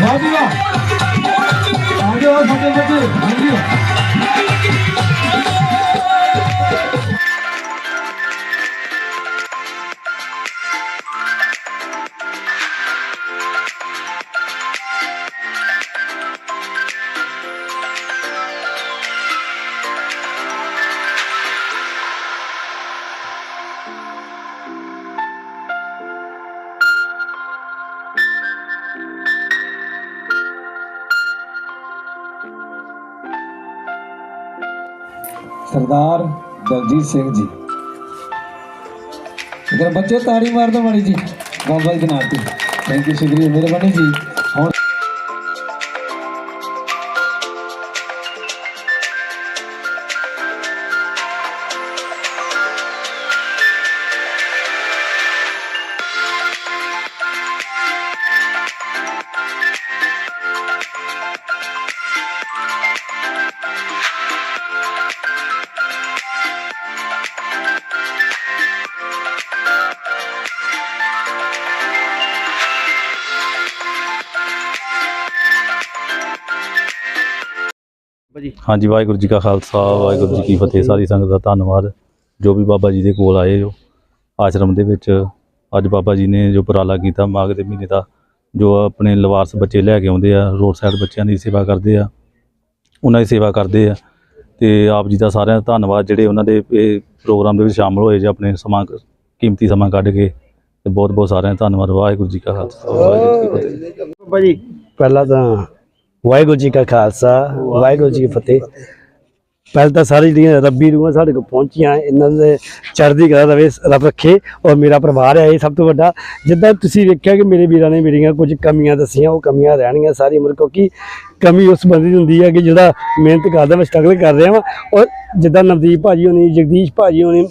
마지막! 마지막 선택까지 안기요! ਰਣਵੀਰ ਸਿੰਘ ਜੀ। ਅਗਰ ਬੱਚੇ ਤਾੜੀ ਮਾਰਦੇ ਮਾੜੀ ਜੀ ਬਾਬਾ ਜੀ। ਦੇ ਨਾਂ ਤੇ ਥੈਂਕ ਯੂ ਸ਼ੁਕਰੀਆ, ਮਿਹਰਬਾਨੀ ਜੀ। ਹਾਂਜੀ, ਵਾਹਿਗੁਰੂ ਜੀ ਕਾ ਖਾਲਸਾ, ਵਾਹਿਗੁਰੂ ਜੀ ਕੀ ਫਤਿਹ। ਸਾਰੀ ਸੰਗਤ ਦਾ ਧੰਨਵਾਦ। ਜੋ ਵੀ ਬਾਬਾ ਜੀ ਦੇ ਕੋਲ ਆਏ ਜੋ ਆਸ਼ਰਮ ਦੇ ਵਿੱਚ, ਅੱਜ ਬਾਬਾ ਜੀ ਨੇ ਜੋ ਉਪਰਾਲਾ ਕੀਤਾ, ਮਾਘ ਦੇ ਮਹੀਨੇ ਦਾ, ਜੋ ਆਪਣੇ ਲਵਾਰਸ ਬੱਚੇ ਲੈ ਕੇ ਆਉਂਦੇ ਆ, ਰੋਡ ਸਾਈਡ ਬੱਚਿਆਂ ਦੀ ਸੇਵਾ ਕਰਦੇ ਆ, ਉਹਨਾਂ ਦੀ ਸੇਵਾ ਕਰਦੇ ਆ। ਤੇ ਆਪ ਜੀ ਦਾ ਸਾਰਿਆਂ ਦਾ ਧੰਨਵਾਦ, ਜਿਹੜੇ ਉਹਨਾਂ ਦੇ ਇਹ ਪ੍ਰੋਗਰਾਮ ਦੇ ਵਿੱਚ ਸ਼ਾਮਲ ਹੋਏ, ਜੇ ਆਪਣੇ ਸਮਾਂ ਕੀਮਤੀ ਸਮਾਂ ਕੱਢ ਕੇ, ਤੇ ਬਹੁਤ ਬਹੁਤ ਸਾਰਿਆਂ ਦਾ ਧੰਨਵਾਦ। ਵਾਹਿਗੁਰੂ ਜੀ ਕਾ ਖਾਲਸਾ, ਵਾਹਿਗੁਰੂ ਜੀ ਕੀ ਫਤਿਹ। ਬਾਬਾ ਜੀ, ਪਹਿਲਾਂ ਤਾਂ ਵਾਹਿਗੁਰੂ ਜੀ ਕਾ ਖਾਲਸਾ, ਵਾਹਿਗੁਰੂ ਜੀ ਕੀ ਫਤਿਹ। ਪਹਿਲਾਂ ਤਾਂ ਸਾਰੀ ਜਿਹੜੀਆਂ ਰੱਬੀ ਰੂਹਾਂ ਸਾਡੇ ਕੋਲ ਪਹੁੰਚੀਆਂ, ਇਹਨਾਂ ਦੇ ਚੜ੍ਹਦੀ ਕਲਾ ਰਵੇ ਰੱਬ ਰੱਖੇ ਔਰ ਮੇਰਾ ਪਰਿਵਾਰ ਹੈ ਇਹ ਸਭ ਤੋਂ ਵੱਡਾ। ਜਿੱਦਾਂ ਤੁਸੀਂ ਵੇਖਿਆ ਕਿ ਮੇਰੇ ਵੀਰਾਂ ਨੇ ਮੇਰੀਆਂ ਕੁਝ ਕਮੀਆਂ ਦੱਸੀਆਂ, ਉਹ ਕਮੀਆਂ ਰਹਿਣਗੀਆਂ ਸਾਰੀ ਉਮਰ, ਕਿਉਂਕਿ ਕਮੀ ਉਸ ਬੰਦੇ ਦੀ ਹੁੰਦੀ ਹੈ ਕਿ ਜਿਹੜਾ ਮਿਹਨਤ ਕਰਦਾ, ਮੈਂ ਸਟਰਗਲ ਕਰ ਰਿਹਾ ਵਾਂ। ਔਰ ਜਿੱਦਾਂ ਨਵਦੀਪ ਭਾਜੀ ਹੋਣੀ, ਜਗਦੀਸ਼ ਭਾਜੀ ਹੋਣੀ,